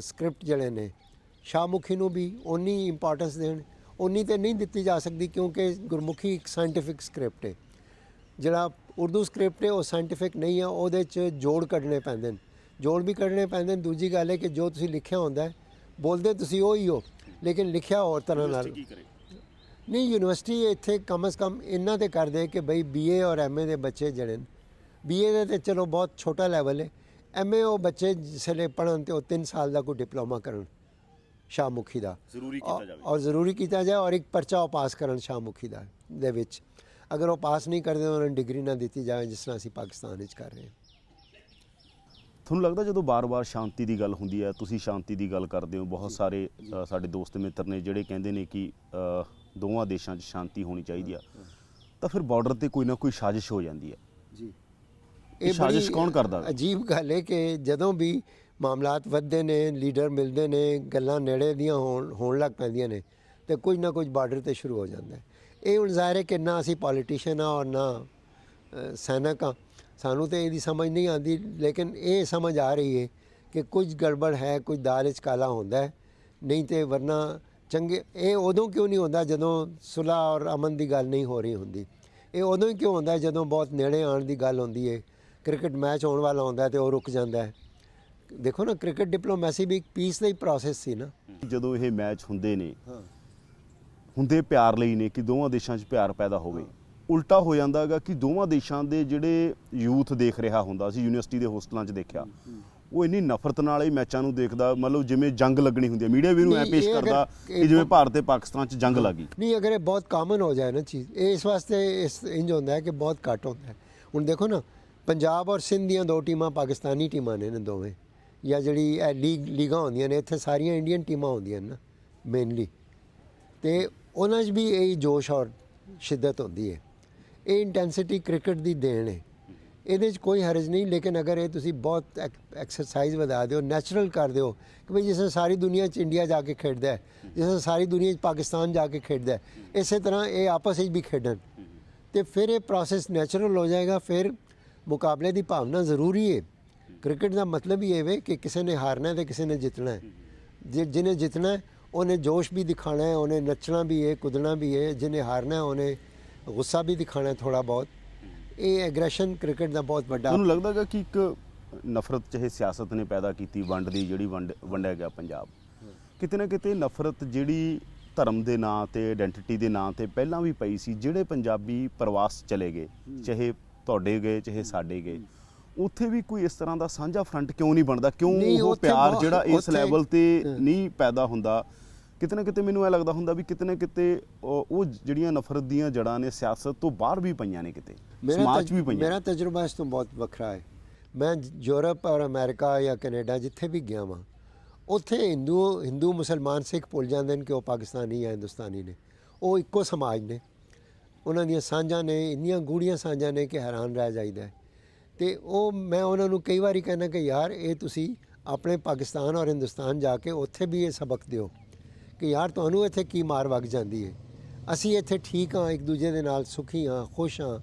ਸਕ੍ਰਿਪਟ ਜਿਹੜੇ ਨੇ ਸ਼ਾਹਮੁਖੀ ਨੂੰ ਵੀ ਓਨੀ ਇੰਪੋਰਟੈਂਸ ਦੇਣ ਓਨੀ ਤੇ ਨਹੀਂ ਦਿੱਤੀ ਜਾ ਸਕਦੀ ਕਿਉਂਕਿ ਗੁਰਮੁਖੀ ਇੱਕ ਸਾਇੰਟੀਫਿਕ ਸਕ੍ਰਿਪਟ ਹੈ ਜਿਹੜਾ ਉਰਦੂ ਸਕ੍ਰਿਪਟ ਹੈ ਉਹ ਸਾਇੰਟੀਫਿਕ ਨਹੀਂ ਹੈ ਉਹਦੇ 'ਚ ਜੋੜ ਕੱਢਣੇ ਪੈਂਦੇ ਨੇ। ਜੋੜ ਵੀ ਕੱਢਣੇ ਪੈਂਦੇ ਨੇ। ਦੂਜੀ ਗੱਲ ਹੈ ਕਿ ਜੋ ਤੁਸੀਂ ਲਿਖਿਆ ਹੁੰਦਾ ਹੈ ਬੋਲਦੇ ਤੁਸੀਂ ਉਹ ਹੀ ਹੋ ਲੇਕਿਨ ਲਿਖਿਆ ਹੋਰ ਤਰ੍ਹਾਂ ਨਾਲ ਨਹੀਂ ਯੂਨੀਵਰਸਿਟੀ ਇੱਥੇ ਕਮ ਸ ਕਮ ਇਹਨਾਂ ਤੇ ਕਰਦੇ ਕਿ ਬਈ ਬੀਏ ਔਰ ਐਮਏ ਦੇ ਬੱਚੇ ਜਿਹੜੇ ਨੇ ਬੀਏ ਦੇ ਤੇ ਚਲੋ ਬਹੁਤ ਛੋਟਾ ਲੈਵਲ ਹੈ ਐਮਏ ਉਹ ਬੱਚੇ ਜਿਸਲੇ ਪੜ੍ਹਨ ਤੇ ਉਹ 3 ਸਾਲ ਦਾ ਕੋਈ ਡਿਪਲੋਮਾ ਕਰਨ। ਸ਼ਾਹਮੁਖੀ ਦਾ। ਜ਼ਰੂਰੀ ਔਰ- ਕੀਤਾ ਜਾਵੇ। ਔਰ ਜ਼ਰੂਰੀ ਕੀਤਾ ਜਾਏ ਔਰ ਇੱਕ ਪਰਚਾ ਉਹ ਪਾਸ ਕਰਨ ਸ਼ਾਹਮੁਖੀ ਦਾ ਦੇ ਵਿੱਚ। ਅਗਰ ਉਹ ਪਾਸ ਨਹੀਂ ਕਰਦੇ ਉਹਨਾਂ ਨੂੰ ਡਿਗਰੀ ਨਾ ਦਿੱਤੀ ਜਾਵੇ ਜਿਸ ਤਰ੍ਹਾਂ ਅਸੀਂ ਪਾਕਿਸਤਾਨ ਵਿੱਚ ਕਰ ਰਹੇ ਹਾਂ। ਤੁਹਾਨੂੰ ਲੱਗਦਾ ਜਦੋਂ ਬਾਰ-ਬਾਰ ਸ਼ਾਂਤੀ ਦੀ ਗੱਲ ਹੁੰਦੀ ਹੈ ਤੁਸੀਂ ਸ਼ਾਂਤੀ ਦੀ ਗੱਲ ਕਰਦੇ ਹੋ ਬਹੁਤ ਸਾਰੇ ਸਾਡੇ ਦੋਸਤ ਮਿੱਤਰ ਨੇ ਜਿਹੜੇ ਕਹਿੰਦੇ ਨੇ ਕਿ ਦੋਵਾਂ ਦੇਸ਼ਾਂ 'ਚ ਸ਼ਾਂਤੀ ਹੋਣੀ ਚਾਹੀਦੀ ਆ ਤਾਂ ਫਿਰ ਬਾਰਡਰ ਤੇ ਕੋਈ ਨਾ ਕੋਈ ਸਾਜ਼ਿਸ਼ ਹੋ ਜਾਂਦੀ ਹੈ। ਜੀ। ਇਹ ਸਾਜ਼ਿਸ਼ ਕੌਣ ਕਰਦਾ? ਅਜੀਬ ਗੱਲ ਹੈ ਕਿ ਜਦੋਂ ਵੀ ਮਾਮਲਾਤ ਵੱਧਦੇ ਨੇ, ਲੀਡਰ ਮਿਲਦੇ ਨੇ, ਗੱਲਾਂ ਨੇੜੇ ਦੀਆਂ ਹੋਣ ਹੋਣ ਲੱਗ ਪੈਂਦੀਆਂ ਨੇ ਤੇ ਕੁਝ ਨਾ ਕੁਝ ਬਾਰਡਰ ਤੇ ਸ਼ੁਰੂ ਹੋ ਜਾਂਦਾ ਇਹ ਹੁਣ ਜ਼ਾਹਿਰ ਹੈ ਕਿ ਨਾ ਅਸੀਂ ਪੋਲੀਟੀਸ਼ੀਅਨ ਆ ਔਰ ਨਾ ਸੈਨਿਕ ਆ ਸਾਨੂੰ ਤੇ ਇਹਦੀ ਸਮਝ ਨਹੀਂ ਆਉਂਦੀ, ਲੇਕਿਨ ਇਹ ਸਮਝ ਆ ਰਹੀ ਹੈ ਕਿ ਕੁਝ ਗੜਬੜ ਹੈ, ਕੁਝ ਦਾਲ ਵਿੱਚ ਕਾਲਾ ਹੁੰਦਾ ਹੈ। ਨਹੀਂ ਤੇ ਵਰਨਾ ਚੰਗੇ, ਇਹ ਉਦੋਂ ਕਿਉਂ ਨਹੀਂ ਹੁੰਦਾ ਜਦੋਂ ਸੁਲ੍ਹਾ ਔਰ ਅਮਨ ਦੀ ਗੱਲ ਨਹੀਂ ਹੋ ਰਹੀ ਹੁੰਦੀ? ਇਹ ਉਦੋਂ ਹੀ ਕਿਉਂ ਹੁੰਦਾ ਜਦੋਂ ਬਹੁਤ ਨੇੜੇ ਆਉਣ ਦੀ ਗੱਲ ਹੁੰਦੀ ਹੈ, ਕ੍ਰਿਕਟ ਮੈਚ ਹੋਣ ਵਾਲਾ ਹੁੰਦਾ ਹੈ ਤੇ ਉਹ ਰੁਕ ਜਾਂਦਾ ਹੈ। ਦੇਖੋ ਨਾ ਕ੍ਰਿਕਟ ਡਿਪਲੋਮੈਸੀ ਵੀ ਇੱਕ ਪੀਸ ਦਾ ਹੀ ਪ੍ਰੋਸੈਸ ਸੀ ਨਾ। ਜਦੋਂ ਇਹ ਮੈਚ ਹੁੰਦੇ ਨੇ ਹਾਂ। ਹੁੰਦੇ ਪਿਆਰ ਲਈ ਨੇ ਕਿ ਦੋਵਾਂ ਦੇਸ਼ਾਂ 'ਚ ਪਿਆਰ ਪੈਦਾ ਹੋਵੇ। ਉਲਟਾ ਹੋ ਜਾਂਦਾ ਹੈਗਾ ਕਿ ਦੋਵਾਂ ਦੇਸ਼ਾਂ ਦੇ ਜਿਹੜੇ ਯੂਥ ਦੇਖ ਰਿਹਾ ਹੁੰਦਾ ਸੀ ਯੂਨੀਵਰਸਿਟੀ ਦੇ ਹੋਸਟਲਾਂ 'ਚ ਦੇਖਿਆ ਉਹ ਇੰਨੀ ਨਫ਼ਰਤ ਨਾਲ ਇਹ ਮੈਚਾਂ ਨੂੰ ਦੇਖਦਾ ਮਤਲਬ ਜਿਵੇਂ ਜੰਗ ਲੱਗਣੀ ਹੁੰਦੀ ਹੈ। ਮੀਡੀਆ ਵੀ ਇਹਨੂੰ ਐ ਪੇਸ਼ ਕਰਦਾ ਕਿ ਜਿਵੇਂ ਭਾਰਤ ਤੇ ਪਾਕਿਸਤਾਨ 'ਚ ਜੰਗ ਲੱਗੀ। ਨਹੀਂ ਅਗਰ ਇਹ ਬਹੁਤ ਕਾਮਨ ਹੋ ਜਾਏ ਨਾ ਚੀਜ਼ ਇਹ ਇਸ ਵਾਸਤੇ ਇਸ ਇੰਜ ਹੁੰਦਾ ਹੈ ਕਿ ਬਹੁਤ ਘੱਟ ਹੁੰਦਾ ਹੈ। ਹੁਣ ਦੇਖੋ ਨਾ ਪੰਜਾਬ ਔਰ ਸਿੰਧ ਦੀਆਂ ਦੋ ਟੀਮਾਂ ਪਾਕਿਸਤਾਨੀ ਟੀਮਾਂ ਨੇ ਨੇ ਦੋਵੇਂ। ਜਾਂ ਜਿਹੜੀ ਇਹ ਲੀਗ ਲੀਗਾਂ ਹੁੰਦੀਆਂ ਨੇ, ਇੱਥੇ ਸਾਰੀਆਂ ਇੰਡੀਅਨ ਟੀਮਾਂ ਹੁੰਦੀਆਂ ਨੇ ਨਾ ਮੇਨਲੀ ਤੇ ਉਹਨਾਂ 'ਚ ਵੀ ਇਹ ਜੋਸ਼ ਔਰ ਸ਼ਿੱਦਤ ਹੁੰਦੀ ਹੈ। ਇਹ ਇੰਟੈਂਸਿਟੀ ਕ੍ਰਿਕਟ ਦੀ ਦੇਣ ਹੈ। ਇਹਦੇ 'ਚ ਕੋਈ ਹਰਜ ਨਹੀਂ, ਲੇਕਿਨ ਅਗਰ ਇਹ ਤੁਸੀਂ ਬਹੁਤ ਐਕਸਰਸਾਈਜ਼ ਵਧਾ ਦਿਓ ਨੈਚੁਰਲ ਕਰ ਦਿਓ, ਕਿ ਭਈ ਜਿਸ ਸਾਰੀ ਦੁਨੀਆ 'ਚ ਇੰਡੀਆ ਜਾ ਕੇ ਖੇਡਦਾ ਹੈ, ਜਿਸ ਸਾਰੀ ਦੁਨੀਆ 'ਚ ਪਾਕਿਸਤਾਨ ਜਾ ਕੇ ਖੇਡਦਾ ਹੈ, ਇਸੇ ਤਰ੍ਹਾਂ ਇਹ ਆਪਸ ਵਿੱਚ ਵੀ ਖੇਡਣ। ਤੇ ਫਿਰ ਇਹ ਪ੍ਰੋਸੈਸ ਨੈਚੁਰਲ ਹੋ ਜਾਏਗਾ, ਫਿਰ ਮੁਕਾਬਲੇ ਦੀ ਭਾਵਨਾ ਜ਼ਰੂਰੀ ਹੈ। ਕ੍ਰਿਕਟ ਦਾ ਮਤਲਬ ਹੀ ਇਹ ਵੇ ਕਿ ਕਿਸੇ ਨੇ ਹਾਰਨਾ ਹੈ ਤੇ ਕਿਸੇ ਨੇ ਜਿੱਤਣਾ ਹੈ। ਜਿ- ਜਿਹਨੇ ਜਿੱਤਣਾ ਉਹਨੇ ਜੋਸ਼ ਵੀ ਦਿਖਾਣਾ ਹੈ, ਉਹਨੇ ਨੱਚਣਾ ਵੀ ਹੈ, ਕੁੱਦਣਾ ਵੀ ਹੈ, ਜਿਹਨੇ ਹਾਰਨਾ ਉਹਨੇ ਗੁੱਸਾ ਵੀ ਦਿਖਾਣਾ ਹੈ ਥੋੜਾ ਬਹੁਤ। ਇਹ ਐਗਰੈਸ਼ਨ ਕ੍ਰਿਕਟ ਦਾ ਬਹੁਤ ਵੱਡਾ ਤੁਹਾਨੂੰ ਲੱਗਦਾ ਹੈਗਾ ਕਿ ਇੱਕ ਨਫ਼ਰਤ ਚਾਹੇ ਸਿਆਸਤ ਨੇ ਪੈਦਾ ਕੀਤੀ ਵੰਡ ਦੀ, ਜਿਹੜੀ ਵੰਡ ਵੰਡਿਆ ਗਿਆ ਪੰਜਾਬ? ਕਿਤੇ ਨਾ ਕਿਤੇ ਨਫ਼ਰਤ ਜਿਹੜੀ ਧਰਮ ਦੇ ਨਾਂ ਤੇ ਆਇਡੈਂਟੀਟੀ ਦੇ ਨਾਂ ਤੇ ਪਹਿਲਾਂ ਵੀ ਪਈ ਸੀ, ਜਿਹੜੇ ਪੰਜਾਬੀ ਪ੍ਰਵਾਸ ਚਲੇ ਗਏ, ਚਾਹੇ ਤੁਹਾਡੇ ਗਏ, ਚਾਹੇ ਸਾਡੇ ਗਏ। ਉੱਥੇ ਵੀ ਕੋਈ ਇਸ ਤਰ੍ਹਾਂ ਦਾ ਸਾਂਝਾ ਫਰੰਟ ਕਿਉਂ ਨਹੀਂ ਬਣਦਾ? ਕਿਉਂ ਉਹ ਪਿਆਰ ਜਿਹੜਾ ਇਸ ਲੈਵਲ ਤੇ। ਨਹੀਂ ਪੈਦਾ ਹੁੰਦਾ? ਕਿਤੇ ਨਾ ਕਿਤੇ ਮੈਨੂੰ ਇਹ ਲੱਗਦਾ ਹੁੰਦਾ ਵੀ ਕਿਤੇ ਨਾ ਕਿਤੇ ਉਹ ਜਿਹੜੀਆਂ ਨਫ਼ਰਤ ਦੀਆਂ ਜੜਾਂ ਨੇ ਸਿਆਸਤ ਤੋਂ ਬਾਹਰ ਵੀ ਪਈਆਂ ਨੇ ਕਿਤੇ। ਸਮਾਜ ਵੀ ਪਈਆਂ। ਮੇਰਾ ਤਜਰਬਾ ਇਸ ਤੋਂ ਬਹੁਤ ਵੱਖਰਾ ਹੈ। ਮੈਂ ਯੂਰਪ ਔਰ ਅਮਰੀਕਾ ਜਾਂ ਕੈਨੇਡਾ ਜਿੱਥੇ ਵੀ ਗਿਆ ਵਾਂ ਉੱਥੇ ਹਿੰਦੂ ਹਿੰਦੂ ਮੁਸਲਮਾਨ ਸਿੱਖ ਭੁੱਲ ਜਾਂਦੇ ਨੇ ਕਿ ਉਹ ਪਾਕਿਸਤਾਨੀ ਜਾਂ ਹਿੰਦੁਸਤਾਨੀ ਨੇ। ਉਹ ਇੱਕੋ ਸਮਾਜ ਨੇ। ਉਹਨਾਂ ਦੀਆਂ ਸਾਂਝਾਂ ਨੇ ਇੰਨੀਆਂ ਗੂੜੀਆਂ ਸਾਂਝਾਂ ਨੇ ਕਿ ਹੈਰਾਨ ਰਹਿ ਜਾਈਦਾ ਹੈ। ਤੇ ਉਹ ਮੈਂ ਉਹਨਾਂ ਨੂੰ ਕਈ ਵਾਰੀ ਕਹਿੰਦਾ ਕਿ ਯਾਰ ਇਹ ਤੁਸੀਂ ਆਪਣੇ ਪਾਕਿਸਤਾਨ ਔਰ ਹਿੰਦੁਸਤਾਨ ਜਾ ਕੇ ਉੱਥੇ ਵੀ ਇਹ ਸਬਕ ਦਿਓ ਕਿ ਯਾਰ ਤੁਹਾਨੂੰ ਇੱਥੇ ਕੀ ਮਾਰ ਵਗ ਜਾਂਦੀ ਹੈ। ਅਸੀਂ ਇੱਥੇ ਠੀਕ ਹਾਂ, ਇੱਕ ਦੂਜੇ ਦੇ ਨਾਲ ਸੁਖੀ ਹਾਂ, ਖੁਸ਼ ਹਾਂ।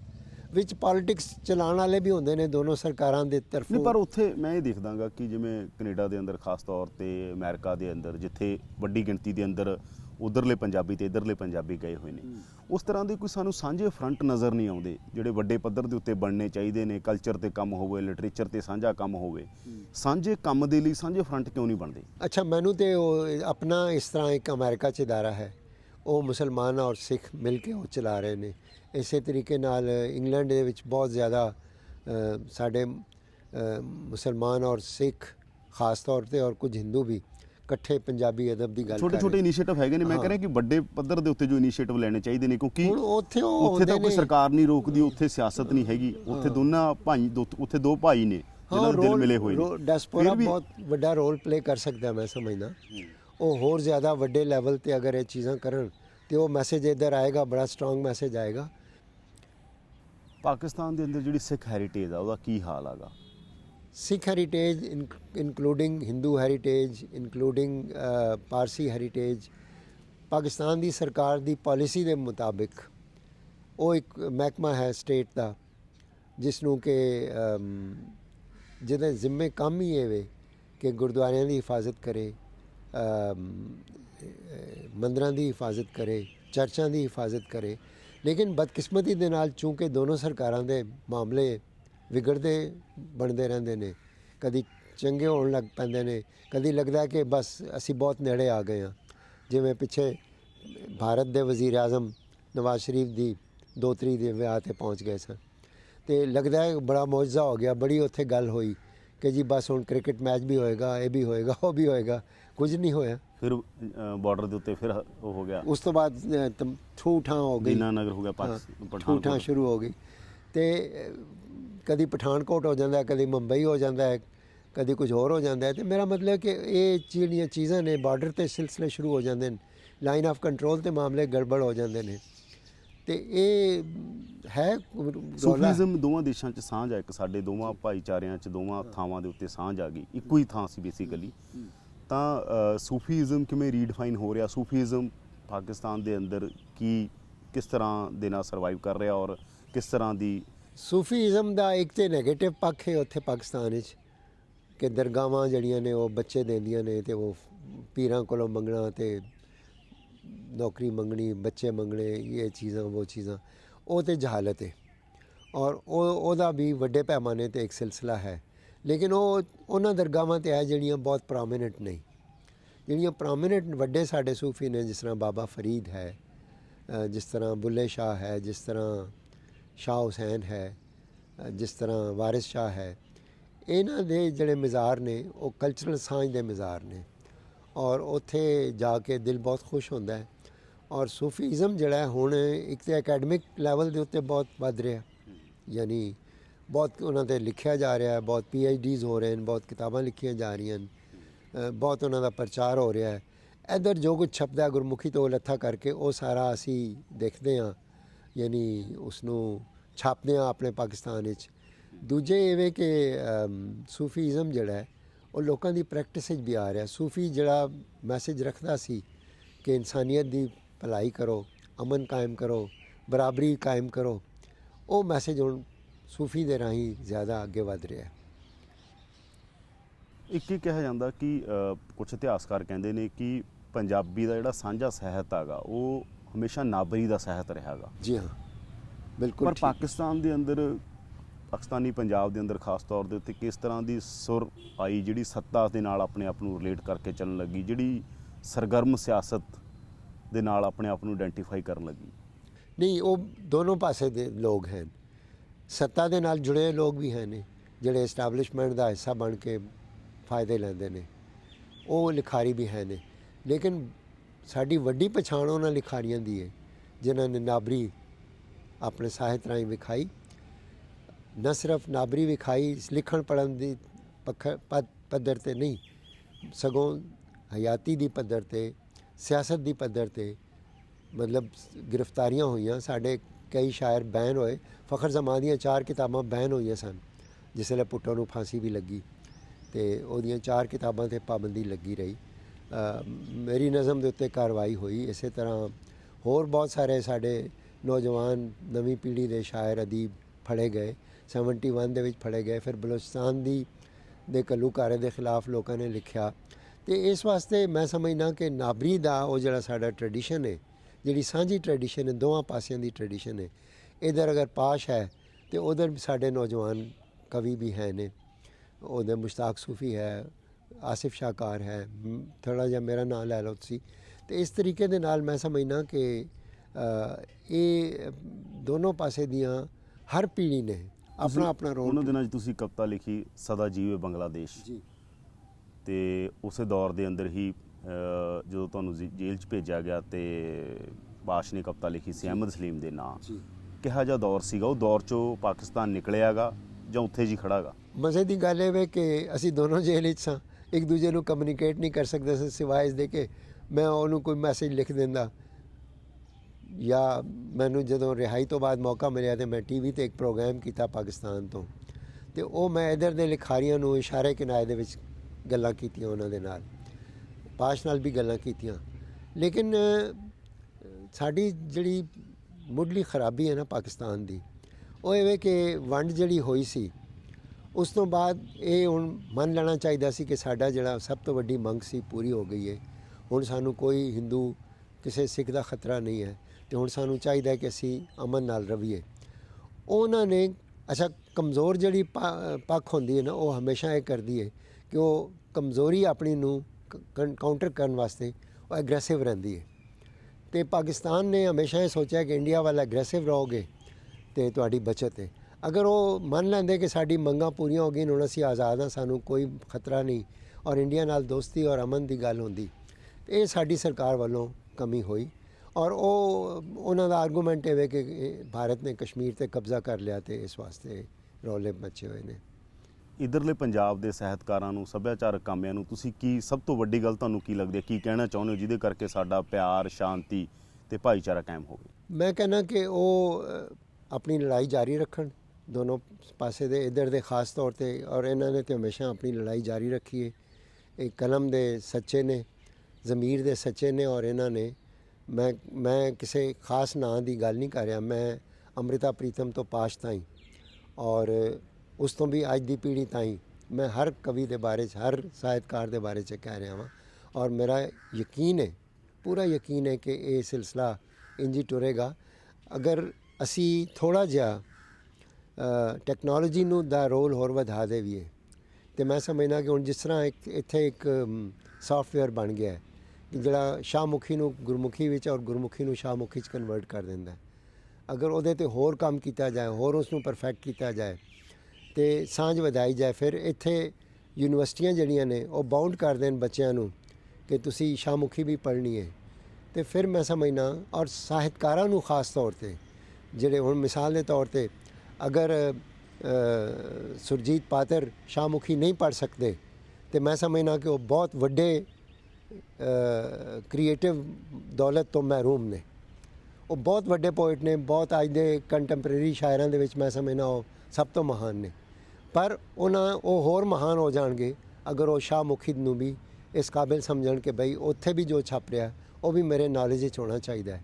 ਵਿੱਚ ਪੋਲਿਟਿਕਸ ਚਲਾਉਣ ਵਾਲੇ ਵੀ ਹੁੰਦੇ ਨੇ ਦੋਨੋਂ ਸਰਕਾਰਾਂ ਦੇ ਨਹੀਂ ਤਰਫੋਂ ਪਰ ਉੱਥੇ ਮੈਂ ਇਹ ਦੇਖਦਾਗਾ ਕਿ ਜਿਵੇਂ ਕੈਨੇਡਾ ਦੇ ਅੰਦਰ ਖਾਸ ਤੌਰ ਤੇ ਅਮਰੀਕਾ ਦੇ ਅੰਦਰ, ਜਿੱਥੇ ਵੱਡੀ ਗਿਣਤੀ ਦੇ ਅੰਦਰ ਉਧਰਲੇ ਪੰਜਾਬੀ ਤੇ ਇਧਰਲੇ ਪੰਜਾਬੀ ਗਏ ਹੋਏ ਨੇ। ਉਸ ਤਰ੍ਹਾਂ ਦੇ ਕੋਈ ਸਾਨੂੰ ਸਾਂਝੇ ਫਰੰਟ ਨਜ਼ਰ ਨਹੀਂ ਆਉਂਦੇ, ਜਿਹੜੇ ਵੱਡੇ ਪੱਧਰ ਦੇ ਉੱਤੇ ਬਣਨੇ ਚਾਹੀਦੇ ਨੇ ਕਲਚਰ ਤੇ ਕੰਮ ਹੋਵੇ ਲਿਟਰੇਚਰ ਤੇ ਸਾਂਝਾ ਕੰਮ ਹੋਵੇ, ਸਾਂਝੇ ਕੰਮ ਦੇ ਲਈ ਸਾਂਝੇ ਫਰੰਟ ਕਿਉਂ ਨਹੀਂ ਬਣਦੇ? ਅੱਛਾ, ਮੈਨੂੰ ਤੇ ਉਹ ਆਪਣਾ ਇਸ ਤਰ੍ਹਾਂ ਇੱਕ ਅਮਰੀਕਾ 'ਚ ਇਦਾਰਾ ਹੈ। ਉਹ ਮੁਸਲਮਾਨ ਔਰ ਸਿੱਖ ਮਿਲ ਕੇ ਉਹ ਚਲਾ ਰਹੇ ਨੇ। ਇਸੇ ਤਰੀਕੇ ਨਾਲ ਇੰਗਲੈਂਡ ਦੇ ਵਿੱਚ ਬਹੁਤ ਜ਼ਿਆਦਾ ਸਾਡੇ ਮੁਸਲਮਾਨ ਔਰ ਸਿੱਖ, ਖਾਸ ਤੌਰ ਤੇ ਔਰ ਕੁਝ ਹਿੰਦੂ ਵੀ ਇਕੱਠੇ ਪੰਜਾਬੀ ਅਦਬ ਦੀ ਗੱਲ ਛੋਟੇ ਛੋਟੇ। ਇਨੀਸ਼ੀਏਟਿਵ ਹੈਗੇ ਨੇ ਮੈਂ ਕਹਿ ਰਿਹਾ ਕਿ ਵੱਡੇ ਪੱਧਰ ਦੇ ਉੱਤੇ ਜੋ ਇਨੀਸ਼ੀਏਟਿਵ ਲੈਣੇ ਚਾਹੀਦੇ ਨੇ ਕਿਉਂਕਿ ਉੱਥੇ ਉਹ ਉੱਥੇ ਤਾਂ ਕੋਈ ਸਰਕਾਰ ਨਹੀਂ ਰੋਕਦੀ ਉੱਥੇ ਸਿਆਸਤ ਨਹੀਂ ਹੈਗੀ। ਉੱਥੇ ਦੋਨਾਂ ਭਾਈ ਉੱਥੇ ਦੋ ਭਾਈ ਨੇ ਜਿਨ੍ਹਾਂ ਦੇ ਦਿਲ ਮਿਲੇ ਹੋਏ ਨੇ। ਡੈਸਪੋਰਾ ਬਹੁਤ ਵੱਡਾ ਰੋਲ ਪਲੇ ਕਰ ਸਕਦਾ ਮੈਂ ਸਮਝਦਾ। ਉਹ ਹੋਰ ਜ਼ਿਆਦਾ ਵੱਡੇ ਲੈਵਲ ਤੇ ਅਗਰ ਇਹ ਚੀਜ਼ਾਂ ਕਰਨ ਤੇ ਉਹ ਮੈਸੇਜ ਇੱਧਰ ਆਏਗਾ ਬੜਾ ਸਟਰੋਂਗ ਮੈਸੇਜ ਆਏਗਾ। ਪਾਕਿਸਤਾਨ ਦੇ ਅੰਦਰ ਜਿਹੜੀ ਸਿੱਖ ਹੈਰੀਟੇਜ ਆ ਉਹਦਾ ਕੀ ਹਾਲ ਆਗਾ Sikh heritage, in, including Hindu heritage, including uh, Parsi heritage, Pakistan ਦੀ ਸਰਕਾਰ ਦੀ ਪਾਲਿਸੀ ਦੇ ਮੁਤਾਬਿਕ ਉਹ ਇੱਕ ਮਹਿਕਮਾ ਹੈ ਸਟੇਟ ਦਾ ਜਿਸ ਨੂੰ ਕਿ ਅਮ, ਜਿਹਦੇ ਜ਼ਿੰਮੇ ਕੰਮ ਹੀ ਇਹ ਵੇ ਕਿ ਗੁਰਦੁਆਰਿਆਂ ਦੀ ਹਿਫਾਜ਼ਤ ਕਰੇ ਅਮ, ਅਹ, ਮੰਦਰਾਂ ਦੀ ਹਿਫਾਜ਼ਤ ਕਰੇ ਚਰਚਾਂ ਦੀ ਹਿਫਾਜ਼ਤ ਕਰੇ ਲੇਕਿਨ ਬਦਕਿਸਮਤੀ ਦੇ ਨਾਲ ਚੂੰਕਿ ਦੋਨੋਂ ਸਰਕਾਰਾਂ ਦੇ ਮਾਮਲੇ ਵਿਗੜਦੇ ਬਣਦੇ ਰਹਿੰਦੇ ਨੇ। ਕਦੀ ਚੰਗੇ ਹੋਣ ਲੱਗ ਪੈਂਦੇ ਨੇ ਕਦੀ ਲੱਗਦਾ ਕਿ ਬਸ ਅਸੀਂ ਬਹੁਤ ਨੇੜੇ ਆ ਗਏ ਹਾਂ। ਜਿਵੇਂ ਪਿੱਛੇ ਭਾਰਤ ਦੇ ਵਜ਼ੀਰ ਆਜ਼ਮ ਨਵਾਜ਼ ਸ਼ਰੀਫ ਦੀ ਦੋਤਰੀ ਦੇ ਵਿਆਹ ਤੇ ਪਹੁੰਚ ਗਏ ਸਨ ਤੇ ਲੱਗਦਾ ਹੈ ਬੜਾ ਮੌਜਜ਼ਾ ਹੋ ਗਿਆ ਬੜੀ ਉੱਥੇ ਗੱਲ ਹੋਈ ਕਿ ਜੀ ਬਸ ਹੁਣ ਕ੍ਰਿਕਟ ਮੈਚ ਵੀ ਹੋਏਗਾ ਇਹ ਵੀ ਹੋਏਗਾ ਉਹ ਵੀ ਹੋਏਗਾ ਕੁਝ ਨਹੀਂ ਹੋਇਆ। ਫਿਰ ਬਾਰਡਰ ਦੇ ਉੱਤੇ ਫਿਰ ਉਹ ਹੋ ਗਿਆ। ਉਸ ਤੋਂ ਬਾਅਦ ਥੂ ਠਾਂ ਹੋ ਗਈ। ਦੀਨਾ ਨਗਰ ਹੋ ਗਿਆ ਪਾਕਿਸਤਾਨ ਠੂ ਠਾਂ ਪਠਾਨਕੋਟ ਸ਼ੁਰੂ ਹੋ ਗਈ। ਤੇ ਕਦੀ ਪਠਾਨਕੋਟ ਹੋ ਜਾਂਦਾ ਕਦੀ ਮੁੰਬਈ ਹੋ ਜਾਂਦਾ ਹੈ ਕਦੀ ਕੁਝ ਹੋਰ ਹੋ ਜਾਂਦਾ ਹੈ। ਤੇ ਮੇਰਾ ਮਤਲਬ ਹੈ ਕਿ ਇਹ ਜਿਹੜੀਆਂ ਚੀਜ਼ਾਂ ਨੇ ਬਾਰਡਰ ਤੇ ਸਿਲਸਿਲੇ ਸ਼ੁਰੂ ਹੋ ਜਾਂਦੇ ਨੇ ਲਾਈਨ ਆਫ ਕੰਟਰੋਲ ਤੇ ਮਾਮਲੇ ਗੜਬੜ ਹੋ ਜਾਂਦੇ ਨੇ। ਤੇ ਇਹ ਹੈ। ਸੂਫੀਜ਼ਮ ਦੋਵਾਂ ਦੇਸ਼ਾਂ 'ਚ ਸਾਂਝ ਆ ਇੱਕ ਸਾਡੇ ਦੋਵਾਂ ਭਾਈਚਾਰਿਆਂ 'ਚ ਦੋਵਾਂ ਥਾਵਾਂ ਦੇ ਉੱਤੇ ਸਾਂਝ ਆ ਗਈ ਇੱਕੋ ਹੀ ਥਾਂ ਸੀ ਬੇਸਿਕਲੀ ਤਾਂ ਸੂਫੀਜ਼ਮ ਕਿਵੇਂ ਰੀਡਿਫਾਈਨ ਹੋ ਰਿਹਾ? ਸੂਫੀਜ਼ਮ ਪਾਕਿਸਤਾਨ ਦੇ ਅੰਦਰ ਕੀ ਕਿਸ ਤਰ੍ਹਾਂ ਦੇ ਨਾਲ ਸਰਵਾਈਵ ਕਰ ਰਿਹਾ ਔਰ ਕਿਸ ਤਰ੍ਹਾਂ ਦੀ ਸੂਫੀਜ਼ਮ ਦਾ ਇੱਕ ਤੇ 네ਗੇਟਿਵ ਪੱਖ ਹੈ ਉੱਥੇ ਪਾਕਿਸਤਾਨ ਵਿੱਚ ਕਿ ਦਰਗਾਹਾਂ ਜਿਹੜੀਆਂ ਨੇ ਉਹ ਬੱਚੇ ਦਿੰਦੀਆਂ ਨੇ ਤੇ ਉਹ ਪੀਰਾਂ ਕੋਲੋਂ ਮੰਗਣਾ ਤੇ ਨੌਕਰੀ ਮੰਗਣੀ ਬੱਚੇ ਮੰਗਣੇ ਇਹ ਚੀਜ਼ਾਂ ਉਹ ਚੀਜ਼ਾਂ ਉਹ ਤੇ ਜਹਾਲਤ ਹੈ ਔਰ ਉਹ ਉਹਦਾ ਵੀ ਵੱਡੇ ਪੈਮਾਨੇ ਤੇ ਇੱਕ ਸਿਲਸਿਲਾ ਹੈ ਲੇਕਿਨ ਉਹ ਉਹਨਾਂ ਦਰਗਾਹਾਂ ਤੇ ਹੈ ਜਿਹੜੀਆਂ ਬਹੁਤ ਪ੍ਰੋਮਿਨੈਂਟ ਨਹੀਂ ਜਿਹੜੀਆਂ ਪ੍ਰੋਮਿਨੈਂਟ ਵੱਡੇ ਸਾਡੇ ਸੂਫੀ ਨੇ ਜਿਸ ਤਰ੍ਹਾਂ ਬਾਬਾ ਫਰੀਦ ਹੈ ਅ, ਜਿਸ ਤਰ੍ਹਾਂ ਬੁੱਲੇ ਸ਼ਾਹ ਹੈ ਜਿਸ ਤਰ੍ਹਾਂ ਸ਼ਾਹ ਹੁਸੈਨ ਹੈ ਜਿਸ ਤਰ੍ਹਾਂ ਵਾਰਿਸ ਸ਼ਾਹ ਹੈ, ਇਹਨਾਂ ਦੇ ਜਿਹੜੇ ਮਜ਼ਾਰ ਨੇ, ਉਹ ਕਲਚਰਲ ਸਾਂਝ ਦੇ ਮਜ਼ਾਰ ਨੇ। ਔਰ ਉੱਥੇ ਜਾ ਕੇ ਦਿਲ ਬਹੁਤ ਖੁਸ਼ ਹੁੰਦਾ ਹੈ। ਔਰ ਸੂਫੀਜ਼ਮ ਜਿਹੜਾ ਹੁਣ ਇੱਕ ਤੇ ਅਕੈਡਮਿਕ ਲੈਵਲ ਦੇ ਉੱਤੇ ਬਹੁਤ ਵੱਧ ਰਿਹਾ। ਯਾਨੀ ਬਹੁਤ ਉਹਨਾਂ ਤੇ ਲਿਖਿਆ ਜਾ ਰਿਹਾ ਹੈ, ਬਹੁਤ ਪੀ ਐਚ ਡੀਜ਼ ਹੋ ਰਹੇ ਨੇ ਬਹੁਤ ਕਿਤਾਬਾਂ ਲਿਖੀਆਂ ਜਾ ਰਹੀਆਂ ਹਨ। ਬਹੁਤ ਉਹਨਾਂ ਦਾ ਪ੍ਰਚਾਰ ਹੋ ਰਿਹਾ ਹੈ। ਇੱਧਰ ਜੋ ਕੁਝ ਛਪਦਾ ਗੁਰਮੁਖੀ ਤੋਂ ਲੱਥਾ ਕਰਕੇ, ਉਹ ਸਾਰਾ ਅਸੀਂ ਦੇਖਦੇ ਹਾਂ। ਯਾਨੀ ਉਸ ਨੂੰ ਛਾਪਦੇ ਹਾਂ ਆਪਣੇ ਪਾਕਿਸਤਾਨ ਵਿੱਚ। ਦੂਜੇ ਇਹ ਵੇ ਕਿ ਸੂਫੀਜ਼ਮ ਜਿਹੜਾ ਉਹ ਲੋਕਾਂ ਦੀ ਪ੍ਰੈਕਟਿਸ ਵਿੱਚ ਵੀ ਆ ਰਿਹਾ। ਸੂਫੀ ਜਿਹੜਾ ਮੈਸੇਜ ਰੱਖਦਾ ਸੀ ਕਿ ਇਨਸਾਨੀਅਤ ਦੀ ਭਲਾਈ ਕਰੋ, ਅਮਨ ਕਾਇਮ ਕਰੋ, ਬਰਾਬਰੀ ਕਾਇਮ ਕਰੋ, ਉਹ ਮੈਸੇਜ ਹੁਣ ਸੂਫੀ ਦੇ ਰਾਹੀਂ ਜ਼ਿਆਦਾ ਅੱਗੇ ਵੱਧ ਰਿਹਾ ਹੈ। ਇੱਕ ਹੀ ਕਿਹਾ ਜਾਂਦਾ ਕਿ ਕੁਝ ਇਤਿਹਾਸਕਾਰ ਕਹਿੰਦੇ ਨੇ ਕਿ ਪੰਜਾਬੀ ਦਾ ਜਿਹੜਾ ਸਾਂਝਾ ਸਾਹਿਤ ਹੈਗਾ, ਉਹ ਹਮੇਸ਼ਾ ਨਾਬਰੀ ਦਾ ਸਾਹਿਤ ਰਿਹਾਗਾ। ਜੀ ਹਾਂ ਬਿਲਕੁਲ ਪਰ। ਪਾਕਿਸਤਾਨ ਦੇ ਅੰਦਰ ਪਾਕਿਸਤਾਨੀ ਪੰਜਾਬ ਦੇ ਅੰਦਰ ਖਾਸ ਤੌਰ ਦੇ ਉੱਤੇ ਕਿਸ ਤਰ੍ਹਾਂ ਦੀ ਸੁਰ ਆਈ ਜਿਹੜੀ ਸੱਤਾ ਦੇ ਨਾਲ ਆਪਣੇ ਆਪ ਨੂੰ ਰਿਲੇਟ ਕਰਕੇ ਚੱਲਣ ਲੱਗੀ ਜਿਹੜੀ ਸਰਗਰਮ ਸਿਆਸਤ ਦੇ ਨਾਲ ਆਪਣੇ ਆਪ ਨੂੰ ਆਇਡੈਂਟੀਫਾਈ ਕਰਨ ਲੱਗੀ? ਨਹੀਂ ਉਹ ਦੋਨੋਂ ਪਾਸੇ ਦੇ ਲੋਕ ਹਨ ਸੱਤਾ ਦੇ ਨਾਲ ਜੁੜੇ ਲੋਕ ਵੀ ਹਨ ਜਿਹੜੇ ਐਸਟੈਬਲਿਸ਼ਮੈਂਟ ਦਾ ਹਿੱਸਾ ਬਣ ਕੇ ਫਾਇਦੇ ਲੈਂਦੇ ਨੇ। ਉਹ ਲਿਖਾਰੀ ਵੀ ਹੈ ਨੇ। ਲੇਕਿਨ ਸਾਡੀ ਵੱਡੀ ਪਛਾਣ ਉਹਨਾਂ ਲਿਖਾਰੀਆਂ ਦੀ ਹੈ ਜਿਨ੍ਹਾਂ ਨੇ ਨਾਬਰੀ ਆਪਣੇ ਸਾਹਿਤ ਰਾਹੀਂ ਵਿਖਾਈ। ਨਾ ਸਿਰਫ ਨਾਬਰੀ ਵਿਖਾਈ, ਲਿਖਣ ਪੜ੍ਹਨ ਦੀ ਪੱਖ ਪੱਧਰ ਤੇ ਨਹੀਂ, ਸਗੋਂ ਹਯਾਤੀ ਦੀ ਪੱਧਰ ਤੇ, ਸਿਆਸਤ ਦੀ ਪੱਧਰ ਤੇ ਮਤਲਬ ਗ੍ਰਿਫਤਾਰੀਆਂ ਹੋਈਆਂ। ਸਾਡੇ ਕਈ ਸ਼ਾਇਰ ਬੈਨ ਹੋਏ, ਫਖਰ ਜ਼ਮਾਨ ਦੀਆਂ ਚਾਰ ਕਿਤਾਬਾਂ ਬੈਨ ਹੋਈਆਂ ਸਨ, ਜਿਸ ਵੇਲੇ ਭੁੱਟੋ ਨੂੰ ਫਾਂਸੀ ਵੀ ਲੱਗੀ ਤੇ ਉਹਦੀਆਂ ਚਾਰ ਕਿਤਾਬਾਂ ਤੇ ਪਾਬੰਦੀ ਲੱਗੀ ਰਹੀ। ਮੇਰੀ ਨਜ਼ਮ ਦੇ ਉੱਤੇ ਕਾਰਵਾਈ ਹੋਈ। ਇਸੇ ਤਰ੍ਹਾਂ ਹੋਰ ਬਹੁਤ ਸਾਰੇ ਸਾਡੇ ਨੌਜਵਾਨ ਨਵੀਂ ਪੀੜ੍ਹੀ ਦੇ ਸ਼ਾਇਰ ਅਦੀਬ ਫੜੇ ਗਏ। 71 ਦੇ ਵਿੱਚ ਫੜੇ ਗਏ। ਫਿਰ ਬਲੋਚਿਸਤਾਨ ਦੀ, ਦੇ ਘੱਲੂਘਾਰੇ ਦੇ ਖਿਲਾਫ ਲੋਕਾਂ ਨੇ ਲਿਖਿਆ। ਤੇ ਇਸ ਵਾਸਤੇ ਮੈਂ ਸਮਝਦਾ ਕਿ ਨਾਬਰੀ ਦਾ ਉਹ ਜਿਹੜਾ ਸਾਡਾ ਟ੍ਰੈਡੀਸ਼ਨ ਹੈ, ਜਿਹੜੀ ਸਾਂਝੀ ਟ੍ਰੈਡੀਸ਼ਨ ਹੈ, ਦੋਵਾਂ ਪਾਸਿਆਂ ਦੀ ਟ੍ਰੈਡੀਸ਼ਨ ਹੈ, ਇਧਰ ਅਗਰ ਪਾਸ਼ ਹੈ, ਤੇ ਉਧਰ ਸਾਡੇ ਨੌਜਵਾਨ ਕਵੀ ਵੀ ਹੈ ਨੇ। ਉਹਦੇ ਮੁਸ਼ਤਾਕ ਸੂਫੀ ਹੈ ਆਸਿਫ ਸ਼ਾਕਾਰ ਹੈ ਥੋੜਾ ਜਿਹਾ ਮੇਰਾ ਨਾਮ ਲੈ ਲਓ ਤੁਸੀਂ। ਤੇ ਇਸ ਤਰੀਕੇ ਦੇ ਨਾਲ ਮੈਂ ਸਮਝਦਾ ਕਿ ਇਹ ਦੋਨੋਂ ਪਾਸੇ ਦੀਆਂ ਹਰ ਪੀੜ੍ਹੀ ਨੇ ਆਪਣਾ ਆਪਣਾ ਉਹਨਾਂ ਰੋਲ ਦਿਨਾਂ 'ਚ ਤੁਸੀਂ ਕਵਿਤਾ ਲਿਖੀ ਸਦਾ ਜੀਵੇ ਬੰਗਲਾਦੇਸ਼। ਜੀ। ਤੇ ਉਸੇ ਦੌਰ ਦੇ ਅੰਦਰ ਹੀ ਜਦੋਂ ਤੁਹਾਨੂੰ ਜੇਲ੍ਹ 'ਚ ਭੇਜਿਆ ਗਿਆ ਤੇ ਬਾਸ਼ ਨੇ ਕਵਿਤਾ ਲਿਖੀ ਸੀ ਅਹਿਮਦ ਸਲੀਮ ਦੇ ਨਾਂ। ਜੀ। ਕਿਹਾ ਜਿਹਾ ਦੌਰ ਸੀਗਾ ਉਹ ਦੌਰ 'ਚੋਂ ਪਾਕਿਸਤਾਨ ਨਿਕਲਿਆਗਾ ਜਾਂ ਉੱਥੇ ਜੀ ਖੜਾਗਾ? ਮਜ਼ੇ ਦੀ ਗੱਲ ਇਹ ਵੇ ਕਿ ਅਸੀਂ ਦੋਨੋਂ ਜੇਲ੍ਹ ਵਿੱਚ ਸਾਂ। ਇੱਕ ਦੂਜੇ ਨੂੰ ਕਮਿਊਨੀਕੇਟ ਨਹੀਂ ਕਰ ਸਕਦੇ ਸੀ ਸਿਵਾਏ ਇਸ ਦੇ ਕੇ ਮੈਂ ਉਹਨੂੰ ਕੋਈ ਮੈਸੇਜ ਲਿਖ ਦਿੰਦਾ। ਜਾਂ ਮੈਨੂੰ ਜਦੋਂ ਰਿਹਾਈ ਤੋਂ ਬਾਅਦ ਮੌਕਾ ਮਿਲਿਆ ਤੇ ਮੈਂ ਟੀਵੀ ਤੇ ਇੱਕ ਪ੍ਰੋਗਰਾਮ ਕੀਤਾ ਪਾਕਿਸਤਾਨ ਤੋਂ। ਤੇ ਉਹ ਮੈਂ ਇਧਰ ਦੇ ਲਿਖਾਰੀਆਂ ਨੂੰ ਇਸ਼ਾਰੇ ਕਿਨਾਰੇ ਦੇ ਵਿੱਚ ਗੱਲਾਂ ਕੀਤੀਆਂ ਉਹਨਾਂ ਦੇ ਨਾਲ। ਪਾਸ਼ ਨਾਲ ਵੀ ਗੱਲਾਂ ਕੀਤੀਆਂ। ਲੇਕਿਨ, ਸਾਡੀ ਜਿਹੜੀ ਮੁੱਢਲੀ ਖਰਾਬੀ ਹੈ ਨਾ ਪਾਕਿਸਤਾਨ ਦੀ, ਉਹ ਇਹ ਵੇ ਕਿ ਵੰਡ ਜਿਹੜੀ ਹੋਈ ਸੀ ਉਸ ਤੋਂ ਬਾਅਦ ਇਹ ਹੁਣ ਮੰਨ ਲੈਣਾ ਚਾਹੀਦਾ ਸੀ ਕਿ ਸਾਡਾ ਜਿਹੜਾ ਸਭ ਤੋਂ ਵੱਡੀ ਮੰਗ ਸੀ, ਪੂਰੀ ਹੋ ਗਈ ਹੈ ਹੁਣ ਸਾਨੂੰ ਕੋਈ ਹਿੰਦੂ ਕਿਸੇ ਸਿੱਖ ਦਾ ਖਤਰਾ ਨਹੀਂ ਹੈ ਤੇ ਹੁਣ ਸਾਨੂੰ ਚਾਹੀਦਾ ਹੈ ਕਿ ਅਸੀਂ ਅਮਨ ਨਾਲ ਰਵੀਏ। ਉਹਨਾਂ ਨੇ, ਅੱਛਾ, ਕਮਜ਼ੋਰ ਜਿਹੜੀ ਪਾ- ਪੱਖ ਹੁੰਦੀ ਹੈ ਨਾ, ਉਹ ਹਮੇਸ਼ਾ ਇਹ ਕਰਦੀ ਹੈ ਕਿ ਉਹ ਕਮਜ਼ੋਰੀ ਆਪਣੀ ਨੂੰ ਕਾਊਂਟਰ ਕਰਨ ਵਾਸਤੇ ਉਹ ਐਗਰੈਸਿਵ ਰਹਿੰਦੀ ਹੈ ਤੇ ਪਾਕਿਸਤਾਨ ਨੇ ਹਮੇਸ਼ਾ ਇਹ ਸੋਚਿਆ ਕਿ ਇੰਡੀਆ ਵਾਲਾ ਐਗਰੈਸਿਵ ਰਹੋਗੇ ਤੇ ਤੁਹਾਡੀ ਬਚਤ ਹੈ ਅਗਰ ਉਹ ਮੰਨ ਲੈਂਦੇ ਕਿ ਸਾਡੀ ਮੰਗਾਂ ਪੂਰੀਆਂ ਹੋ ਗਈਆਂ ਹੁਣ ਅਸੀਂ ਆਜ਼ਾਦ ਹਾਂ ਸਾਨੂੰ ਕੋਈ ਖਤਰਾ ਨਹੀਂ ਔਰ ਇੰਡੀਆ ਨਾਲ ਦੋਸਤੀ ਔਰ ਅਮਨ ਦੀ ਗੱਲ ਹੁੰਦੀ ਇਹ ਸਾਡੀ ਸਰਕਾਰ ਵੱਲੋਂ ਕਮੀ ਹੋਈ ਔਰ ਉਹ ਉਹਨਾਂ ਦਾ ਆਰਗੂਮੈਂਟ ਇਹ ਵੇ ਕਿ ਭਾਰਤ ਨੇ ਕਸ਼ਮੀਰ ਤੇ ਕਬਜ਼ਾ ਕਰ ਲਿਆ ਤੇ ਇਸ ਵਾਸਤੇ ਰੌਲੇ ਮੱਚੇ ਹੋਏ ਨੇ। ਇਧਰਲੇ ਪੰਜਾਬ ਦੇ ਸਾਹਿਤਕਾਰਾਂ ਨੂੰ ਸੱਭਿਆਚਾਰਕ ਕਾਮਿਆਂ ਨੂੰ ਤੁਸੀਂ ਕੀ ਸਭ ਤੋਂ ਵੱਡੀ ਗੱਲ ਤੁਹਾਨੂੰ ਕੀ ਲੱਗਦੀ ਹੈ? ਕੀ ਕਹਿਣਾ ਚਾਹੁੰਦੇ ਹੋ ਜਿਹਦੇ ਕਰਕੇ ਸਾਡਾ ਪਿਆਰ ਸ਼ਾਂਤੀ ਤੇ ਭਾਈਚਾਰਾ ਕਾਇਮ ਹੋਵੇ ਮੈਂ ਕਹਿੰਦਾ ਕਿ ਉਹ ਆਪਣੀ ਲੜਾਈ ਜਾਰੀ ਰੱਖਣ। ਦੋਨੋਂ ਪਾਸੇ ਦੇ ਇਧਰ ਦੇ ਖਾਸ ਤੌਰ ਤੇ ਔਰ ਇਹਨਾਂ ਨੇ ਤੇ ਹਮੇਸ਼ਾ ਆਪਣੀ ਲੜਾਈ ਜਾਰੀ ਰੱਖੀ ਹੈ ਇਹ ਕਲਮ ਦੇ ਸੱਚੇ ਨੇ, ਜ਼ਮੀਰ ਦੇ ਸੱਚੇ ਨੇ ਔਰ ਇਹਨਾਂ ਨੇ, ਮੈਂ ਮੈਂ ਕਿਸੇ ਖਾਸ ਨਾਂ ਦੀ ਗੱਲ ਨਹੀਂ ਕਰ ਰਿਹਾ, ਮੈਂ ਅੰਮ੍ਰਿਤਾ ਪ੍ਰੀਤਮ ਤੋਂ ਪਾਸ਼ ਤਾਈਂ ਔਰ ਉਸ ਤੋਂ ਵੀ ਅੱਜ ਦੀ ਪੀੜ੍ਹੀ ਤਾਈਂ ਮੈਂ ਹਰ ਕਵੀ ਦੇ ਬਾਰੇ 'ਚ, ਹਰ ਸਾਹਿਤਕਾਰ ਦੇ ਬਾਰੇ 'ਚ ਕਹਿ ਰਿਹਾ ਵਾਂ ਔਰ ਮੇਰਾ ਯਕੀਨ ਹੈ ਪੂਰਾ ਯਕੀਨ ਹੈ ਕਿ ਇਹ ਸਿਲਸਿਲਾ ਇੰਜੀ ਟੁਰੇਗਾ। ਅਗਰ ਅਸੀਂ ਥੋੜਾ ਜਿਹਾ ਟੈਕਨੋਲੋਜੀ ਨੂੰ ਦਾ ਰੋਲ ਹੋਰ ਵਧਾ ਦੇਵੀਏ। ਤੇ ਮੈਂ ਸਮਝਦਾ ਕਿ ਹੁਣ ਜਿਸ ਤਰ੍ਹਾਂ ਇੱਕ, ਇੱਥੇ ਇੱਕ ਸੌਫਟਵੇਅਰ ਬਣ ਗਿਆ ਹੈ ਕਿ ਜਿਹੜਾ ਸ਼ਾਹਮੁਖੀ ਨੂੰ ਗੁਰਮੁਖੀ ਵਿੱਚ ਔਰ ਗੁਰਮੁਖੀ ਨੂੰ ਸ਼ਾਹਮੁਖੀ ਚ ਕਨਵਰਟ ਕਰ ਦਿੰਦਾ ਅਗਰ ਉਹਦੇ ਤੇ ਹੋਰ ਕੰਮ ਕੀਤਾ ਜਾਏ, ਹੋਰ ਉਸ ਨੂੰ ਪਰਫੈਕਟ ਕੀਤਾ ਜਾਏ, ਤੇ ਸਾਂਝ ਵਧਾਈ ਜਾਏ, ਫਿਰ ਇੱਥੇ ਯੂਨੀਵਰਸਿਟੀਆਂ ਜਿਹੜੀਆਂ ਨੇ, ਉਹ ਬਾਉਂਡ ਕਰ ਦੇਣ ਬੱਚਿਆਂ ਨੂੰ ਕਿ ਤੁਸੀਂ ਸ਼ਾਹਮੁਖੀ ਵੀ ਪੜ੍ਹਨੀ ਹੈ। ਤੇ ਫਿਰ ਮੈਂ ਸਮਝਣਾ ਔਰ ਸਾਹਿਤਕਾਰਾਂ ਨੂੰ ਖਾਸ ਤੌਰ ਤੇ, ਜਿਹੜੇ ਹੁਣ ਮਿਸਾਲ ਦੇ ਤੌਰ ਤੇ ਅਗਰ ਸੁਰਜੀਤ ਪਾਤਰ ਸ਼ਾਹਮੁਖੀ ਨਹੀਂ ਪੜ੍ਹ ਸਕਦੇ, ਤੇ ਮੈਂ ਸਮਝਣਾ ਕਿ ਉਹ ਬਹੁਤ ਵੱਡੇ ਕ੍ਰੀਏਟਿਵ ਦੌਲਤ ਤੋਂ ਮਹਿਰੂਮ ਨੇ। ਉਹ ਬਹੁਤ ਵੱਡੇ ਪੋਇਟ ਨੇ, ਬਹੁਤ ਅੱਜ ਦੇ ਕੰਟੈਂਪਰੇਰੀ ਸ਼ਾਇਰਾਂ ਦੇ ਵਿੱਚ ਮੈਂ ਸਮਝਣਾ ਉਹ ਸਭ ਤੋਂ ਮਹਾਨ ਨੇ। ਪਰ ਉਹਨਾਂ, ਉਹ ਹੋਰ ਮਹਾਨ ਹੋ ਜਾਣਗੇ ਅਗਰ ਉਹ ਸ਼ਾਹ ਮੁਖੀਦ ਨੂੰ ਵੀ ਇਸ ਕਾਬਿਲ ਸਮਝਣ ਕਿ ਬਈ ਉੱਥੇ ਵੀ ਜੋ ਛਪ ਰਿਹਾ, ਉਹ ਵੀ ਮੇਰੇ ਨੌਲੇਜ ਵਿੱਚ ਹੋਣਾ ਚਾਹੀਦਾ ਹੈ।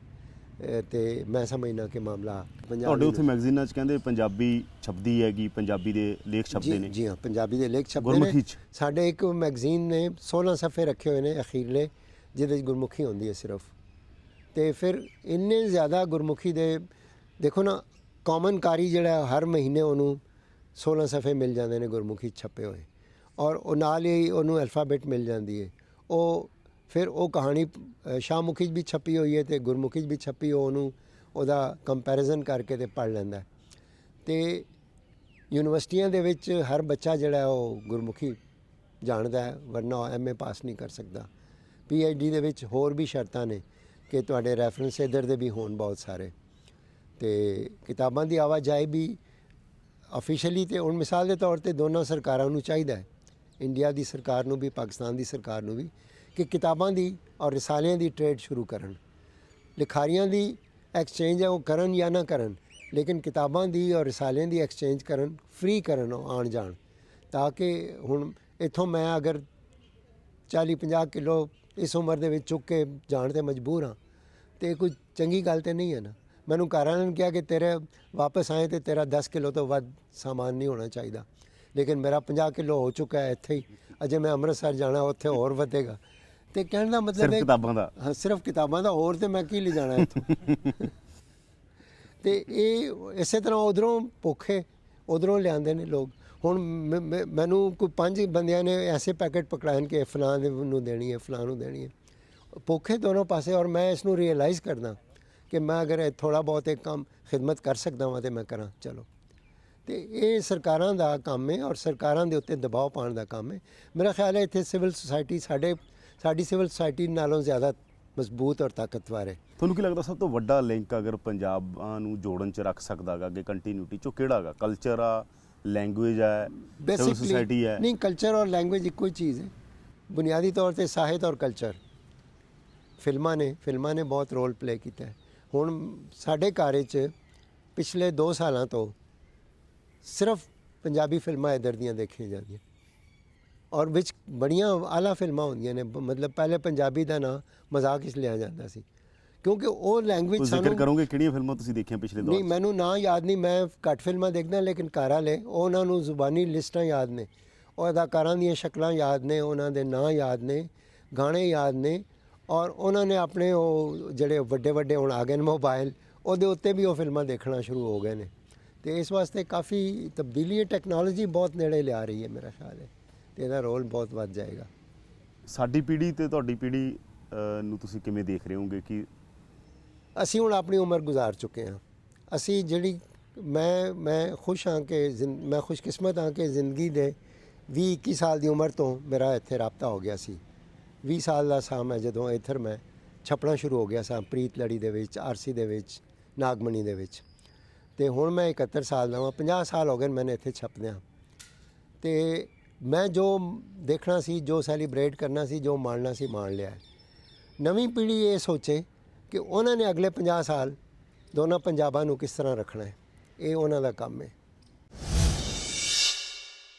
ਤੇ ਮੈਂ ਸਮਝਣਾ ਕਿ ਮਾਮਲਾ ਪੰਜਾਬ ਤੁਹਾਡੇ ਉੱਥੇ ਮੈਗਜ਼ੀਨਾਂ 'ਚ ਕਹਿੰਦੇ ਪੰਜਾਬੀ ਛਪਦੀ ਹੈਗੀ ਪੰਜਾਬੀ ਦੇ ਲੇਖ ਛਪਦੇ ਨੇ। ਜੀ ਹਾਂ ਪੰਜਾਬੀ ਦੇ ਲੇਖ ਛਪਦੇ ਨੇ। 'ਚ? ਸਾਡੇ ਇੱਕ ਮੈਗਜ਼ੀਨ ਨੇ 16 ਸਫ਼ੇ ਰੱਖੇ ਹੋਏ ਨੇ ਅਖੀਰਲੇ ਜਿਹਦੇ ਵਿੱਚ ਗੁਰਮੁਖੀ ਹੁੰਦੀ ਹੈ ਸਿਰਫ। ਤੇ ਫਿਰ ਇੰਨੇ ਜ਼ਿਆਦਾ ਗੁਰਮੁਖੀ ਦੇ ਦੇਖੋ ਨਾ ਕਾਮਨ ਕਾਰੀ ਜਿਹੜਾ ਹਰ ਮਹੀਨੇ ਉਹਨੂੰ 16 ਸਫ਼ੇ ਮਿਲ ਜਾਂਦੇ ਨੇ ਗੁਰਮੁਖੀ 'ਚ ਛਪੇ ਹੋਏ। ਔਰ ਉਹ ਨਾਲ ਹੀ ਉਹਨੂੰ ਅਲਫਾਬੈਟ ਮਿਲ ਜਾਂਦੀ ਹੈ। ਉਹ ਫਿਰ ਉਹ ਕਹਾਣੀ ਸ਼ਾਹਮੁਖੀ 'ਚ ਵੀ ਛਪੀ ਹੋਈ ਹੈ ਤੇ ਗੁਰਮੁਖੀ 'ਚ ਵੀ ਛਪੀ ਹੋ ਉਹਨੂੰ ਉਹਦਾ ਕੰਪੈਰੀਜ਼ਨ ਕਰਕੇ ਤੇ ਪੜ੍ਹ ਲੈਂਦਾ ਹੈ। ਤੇ ਯੂਨੀਵਰਸਿਟੀਆਂ ਦੇ ਵਿੱਚ ਹਰ ਬੱਚਾ ਜਿਹੜਾ ਉਹ ਗੁਰਮੁਖੀ ਜਾਣਦਾ ਹੈ, ਵਰਨਾ ਐਮਏ ਪਾਸ ਨਹੀਂ ਕਰ ਸਕਦਾ। ਪੀਐਚਡੀ ਦੇ ਵਿੱਚ ਹੋਰ ਵੀ ਸ਼ਰਤਾਂ ਨੇ ਕਿ ਤੁਹਾਡੇ ਰੈਫਰੈਂਸ ਇਧਰ ਦੇ ਵੀ ਹੋਣ ਬਹੁਤ ਸਾਰੇ। ਤੇ ਕਿਤਾਬਾਂ ਦੀ ਆਵਾਜਾਈ ਵੀ ਅਫੀਸ਼ੀਅਲੀ ਤੇ ਹੁਣ ਮਿਸਾਲ ਦੇ ਤੌਰ ਤੇ ਦੋਨਾਂ ਸਰਕਾਰਾਂ ਨੂੰ ਚਾਹੀਦਾ ਹੈ। ਇੰਡੀਆ ਦੀ ਸਰਕਾਰ ਨੂੰ ਵੀ, ਪਾਕਿਸਤਾਨ ਦੀ ਸਰਕਾਰ ਨੂੰ ਵੀ। ਕਿ ਕਿਤਾਬਾਂ ਦੀ ਔਰ ਰਿਸਾਲਿਆਂ ਦੀ ਟ੍ਰੇਡ ਸ਼ੁਰੂ ਕਰਨ। ਲਿਖਾਰੀਆਂ ਦੀ ਐਕਸਚੇਂਜ ਹੈ, ਉਹ ਕਰਨ ਜਾਂ ਨਾ ਕਰਨ, ਲੇਕਿਨ ਕਿਤਾਬਾਂ ਦੀ ਔਰ ਰਿਸਾਲਿਆਂ ਦੀ ਐਕਸਚੇਂਜ ਕਰਨ ਫ੍ਰੀ ਕਰਨ ਉਹ ਆਣ ਜਾਣ, ਤਾਂ ਕਿ ਹੁਣ ਇੱਥੋਂ ਮੈਂ ਅਗਰ 40 50 ਕਿਲੋ ਇਸ ਉਮਰ ਦੇ ਵਿੱਚ ਚੁੱਕ ਕੇ ਜਾਣ ਤੇ ਮਜਬੂਰ ਹਾਂ, ਤੇ ਕੋਈ ਚੰਗੀ ਗੱਲ ਤੇ ਨਹੀਂ ਹੈ ਨਾ। ਮੈਨੂੰ ਘਰ ਵਾਲਿਆਂ ਨੇ ਕਿਹਾ ਕਿ ਤੇਰੇ ਵਾਪਸ ਆਏ ਤੇ ਤੇਰਾ 10 ਕਿਲੋ ਤੋਂ ਵੱਧ ਸਾਮਾਨ ਨਹੀਂ ਹੋਣਾ ਚਾਹੀਦਾ। ਲੇਕਿਨ ਮੇਰਾ 50 ਕਿਲੋ ਹੋ ਚੁੱਕਾ ਹੈ ਇੱਥੇ ਹੀ, ਅਜੇ ਮੈਂ ਅੰਮ੍ਰਿਤਸਰ ਜਾਣਾ, ਉੱਥੇ ਹੋਰ ਵਧੇਗਾ। ਤੇ ਕਹਿਣ ਦਾ ਮਤਲਬ ਸਿਰਫ ਕਿਤਾਬਾਂ ਦਾ। ਹਾਂ ਸਿਰਫ ਕਿਤਾਬਾਂ ਦਾ ਹੋਰ ਤੇ ਮੈਂ ਕੀ ਲੈ ਜਾਣਾ ਇੱਥੋਂ? ਤੇ ਇਹ ਇਸੇ ਤਰ੍ਹਾਂ ਉਧਰੋਂ ਭੁੱਖੇ ਉਧਰੋਂ ਲਿਆਂਦੇ ਨੇ ਲੋਕ। ਹੁਣ ਮੈਨੂੰ ਕੋਈ ਪੰਜ ਬੰਦਿਆਂ ਨੇ ਐਸੇ ਪੈਕੇਟ ਪਕੜਾਏ ਕਿ ਫਲਾਂ ਦੇ ਨੂੰ ਦੇਣੀ ਹੈ ਫਲਾਂ ਨੂੰ ਦੇਣੀ ਹੈ। ਭੁੱਖੇ ਦੋਨੋਂ ਪਾਸੇ ਔਰ ਮੈਂ ਇਸ ਨੂੰ ਰਿਅਲਾਈਜ਼ ਕਰਦਾ ਕਿ ਮੈਂ ਅਗਰ ਥੋੜਾ ਬਹੁਤ ਇੱਕ ਕੰਮ ਖਿਦਮਤ ਕਰ ਸਕਦਾ ਹਾਂ ਤੇ ਮੈਂ ਕਰਾਂ ਚਲੋ। ਤੇ ਇਹ ਸਰਕਾਰਾਂ ਦਾ ਕੰਮ ਹੈ ਔਰ ਸਰਕਾਰਾਂ ਦੇ ਉੱਤੇ ਦਬਾਅ ਪਾਉਣ ਦਾ ਕੰਮ ਹੈ। ਮੇਰਾ ਖਿਆਲ ਹੈ ਇੱਥੇ ਸਿਵਲ ਸੁਸਾਇਟੀ ਸਾਡੇ ਸਾਡੀ ਸਿਵਲ ਸੁਸਾਇਟੀ ਨਾਲੋਂ ਜ਼ਿਆਦਾ ਮਜ਼ਬੂਤ ਔਰ ਤਾਕਤਵਰ ਹੈ। ਤੁਹਾਨੂੰ ਕੀ ਲੱਗਦਾ ਸਭ ਤੋਂ ਵੱਡਾ ਲਿੰਕ ਅਗਰ ਪੰਜਾਬ ਨੂੰ ਜੋੜਨ 'ਚ ਰੱਖ ਸਕਦਾ ਗਾ ਅੱਗੇ ਕੰਟੀਨਿਊਟੀ 'ਚੋਂ ਕਿਹੜਾ ਗਾ? ਕਲਚਰ ਆ ਲੈਂਗੁਏਜ ਹੈ ਸਿਵਲ ਸੁਸਾਇਟੀ ਹੈ ਨਹੀਂ ਕਲਚਰ ਔਰ ਲੈਂਗੁਏਜ ਇੱਕੋ ਹੀ ਚੀਜ਼ ਹੈ। ਬੁਨਿਆਦੀ ਤੌਰ ਤੇ ਸਾਹਿਤ ਔਰ ਕਲਚਰ ਫਿਲਮਾਂ ਨੇ ਫਿਲਮਾਂ ਨੇ ਬਹੁਤ ਰੋਲ ਪਲੇ ਕੀਤਾ ਹੈ। ਹੁਣ ਸਾਡੇ ਘਰ ਵਿੱਚ ਪਿਛਲੇ 2 ਸਾਲਾਂ ਤੋਂ ਸਿਰਫ ਪੰਜਾਬੀ ਫਿਲਮਾਂ ਇਧਰ ਦੀਆਂ ਦੇਖੀਆਂ ਜਾਂਦੀਆਂ। ਔਰ ਵਿੱਚ ਬੜੀਆਂ ਆਲਾ ਫਿਲਮਾਂ ਹੁੰਦੀਆਂ ਨੇ ਬ- ਮਤਲਬ ਪਹਿਲੇ ਪੰਜਾਬੀ ਦਾ ਨਾਂ ਮਜ਼ਾਕ ਇਸ ਲਿਆ ਜਾਂਦਾ ਸੀ ਕਿਉਂਕਿ ਉਹ ਲੈਂਗੁਏਜ ਤੁਸੀਂ ਜ਼ਿਕਰ ਸਾਨੂੰ ਕਰੋਗੇ ਕਿਹੜੀਆਂ ਫਿਲਮਾਂ ਤੁਸੀਂ ਦੇਖੀਆਂ ਪਿਛਲੇ ਦੌਰ ਨਹੀਂ 'ਚ ਮੈਨੂੰ ਨਾਂ ਯਾਦ ਨਹੀਂ ਮੈਂ ਘੱਟ ਫਿਲਮਾਂ ਦੇਖਦਾ ਲੇਕਿਨ ਘਰ ਵਾਲੇ ਉਹਨਾਂ ਨੂੰ ਜ਼ੁਬਾਨੀ ਲਿਸਟਾਂ ਯਾਦ ਨੇ ਉਹ ਅਦਾਕਾਰਾਂ ਦੀਆਂ ਸ਼ਕਲਾਂ ਯਾਦ ਨੇ ਉਹਨਾਂ ਦੇ ਨਾਂ ਯਾਦ ਨੇ ਗਾਣੇ ਯਾਦ ਨੇ ਔਰ ਉਹਨਾਂ ਨੇ ਆਪਣੇ ਉਹ ਜਿਹੜੇ ਵੱਡੇ ਵੱਡੇ ਹੁਣ ਆ ਗਏ ਨੇ ਮੋਬਾਈਲ ਉਹਦੇ ਉੱਤੇ ਵੀ ਉਹ ਫਿਲਮਾਂ ਦੇਖਣਾ ਸ਼ੁਰੂ ਹੋ ਗਏ ਨੇ ਤੇ ਇਸ ਵਾਸਤੇ ਕਾਫੀ ਤਬਦੀਲੀ ਹੈ ਟੈਕਨੋਲੋਜੀ ਬਹੁਤ ਨੇੜੇ ਲਿਆ ਰਹੀ ਹੈ ਮੇਰਾ ਖਿਆਲ ਹੈ ਤੇ ਇਹਦਾ ਰੋਲ ਬਹੁਤ ਵੱਧ ਜਾਏਗਾ। ਸਾਡੀ ਪੀੜ੍ਹੀ ਤੇ ਤੁਹਾਡੀ ਪੀੜ੍ਹੀ ਅਹ, ਨੂੰ ਤੁਸੀਂ ਕਿਵੇਂ ਦੇਖ ਰਹੇ ਹੋਗੇ ਕਿ ਅਸੀਂ ਹੁਣ ਆਪਣੀ ਉਮਰ ਗੁਜ਼ਾਰ ਚੁੱਕੇ ਹਾਂ। ਅਸੀਂ ਜਿਹੜੀ ਮੈਂ ਮੈਂ ਖੁਸ਼ ਹਾਂ ਕਿ ਜ਼ਿੰ- ਮੈਂ ਖੁਸ਼ਕਿਸਮਤ ਹਾਂ ਕਿ ਜ਼ਿੰਦਗੀ ਦੇ 20 21 ਸਾਲ ਦੀ ਉਮਰ ਤੋਂ ਮੇਰਾ ਇੱਥੇ ਰਾਬਤਾ ਹੋ ਗਿਆ ਸੀ। 20 ਸਾਲ ਦਾ ਸਾਂ ਮੈਂ ਜਦੋਂ ਇੱਧਰ ਮੈਂ ਛਪਣਾ ਸ਼ੁਰੂ ਹੋ ਗਿਆ ਸਾਂ ਪ੍ਰੀਤ ਲੜੀ ਦੇ ਵਿੱਚ ਆਰਸੀ ਦੇ ਵਿੱਚ ਨਾਗਮਣੀ ਦੇ ਵਿੱਚ। ਤੇ ਹੁਣ ਮੈਂ 71 ਸਾਲ ਦਾ ਹਾਂ 50 ਸਾਲ ਹੋ ਗਏ ਨੇ ਮੈਨੂੰ ਇੱਥੇ ਛਪਦਿਆਂ। ਤੇ ਮੈਂ ਜੋ ਦੇਖਣਾ ਸੀ, ਜੋ ਸੈਲੀਬ੍ਰੇਟ ਕਰਨਾ ਸੀ, ਜੋ ਮਾਣਨਾ ਸੀ, ਮਾਣ ਲਿਆ। ਨਵੀਂ ਪੀੜ੍ਹੀ ਇਹ ਸੋਚੇ ਕਿ ਉਹਨਾਂ ਨੇ ਅਗਲੇ 50 ਸਾਲ ਦੋਨਾਂ ਪੰਜਾਬਾਂ ਨੂੰ ਕਿਸ ਤਰ੍ਹਾਂ ਰੱਖਣਾ ਹੈ। ਇਹ ਉਹਨਾਂ ਦਾ ਕੰਮ ਹੈ।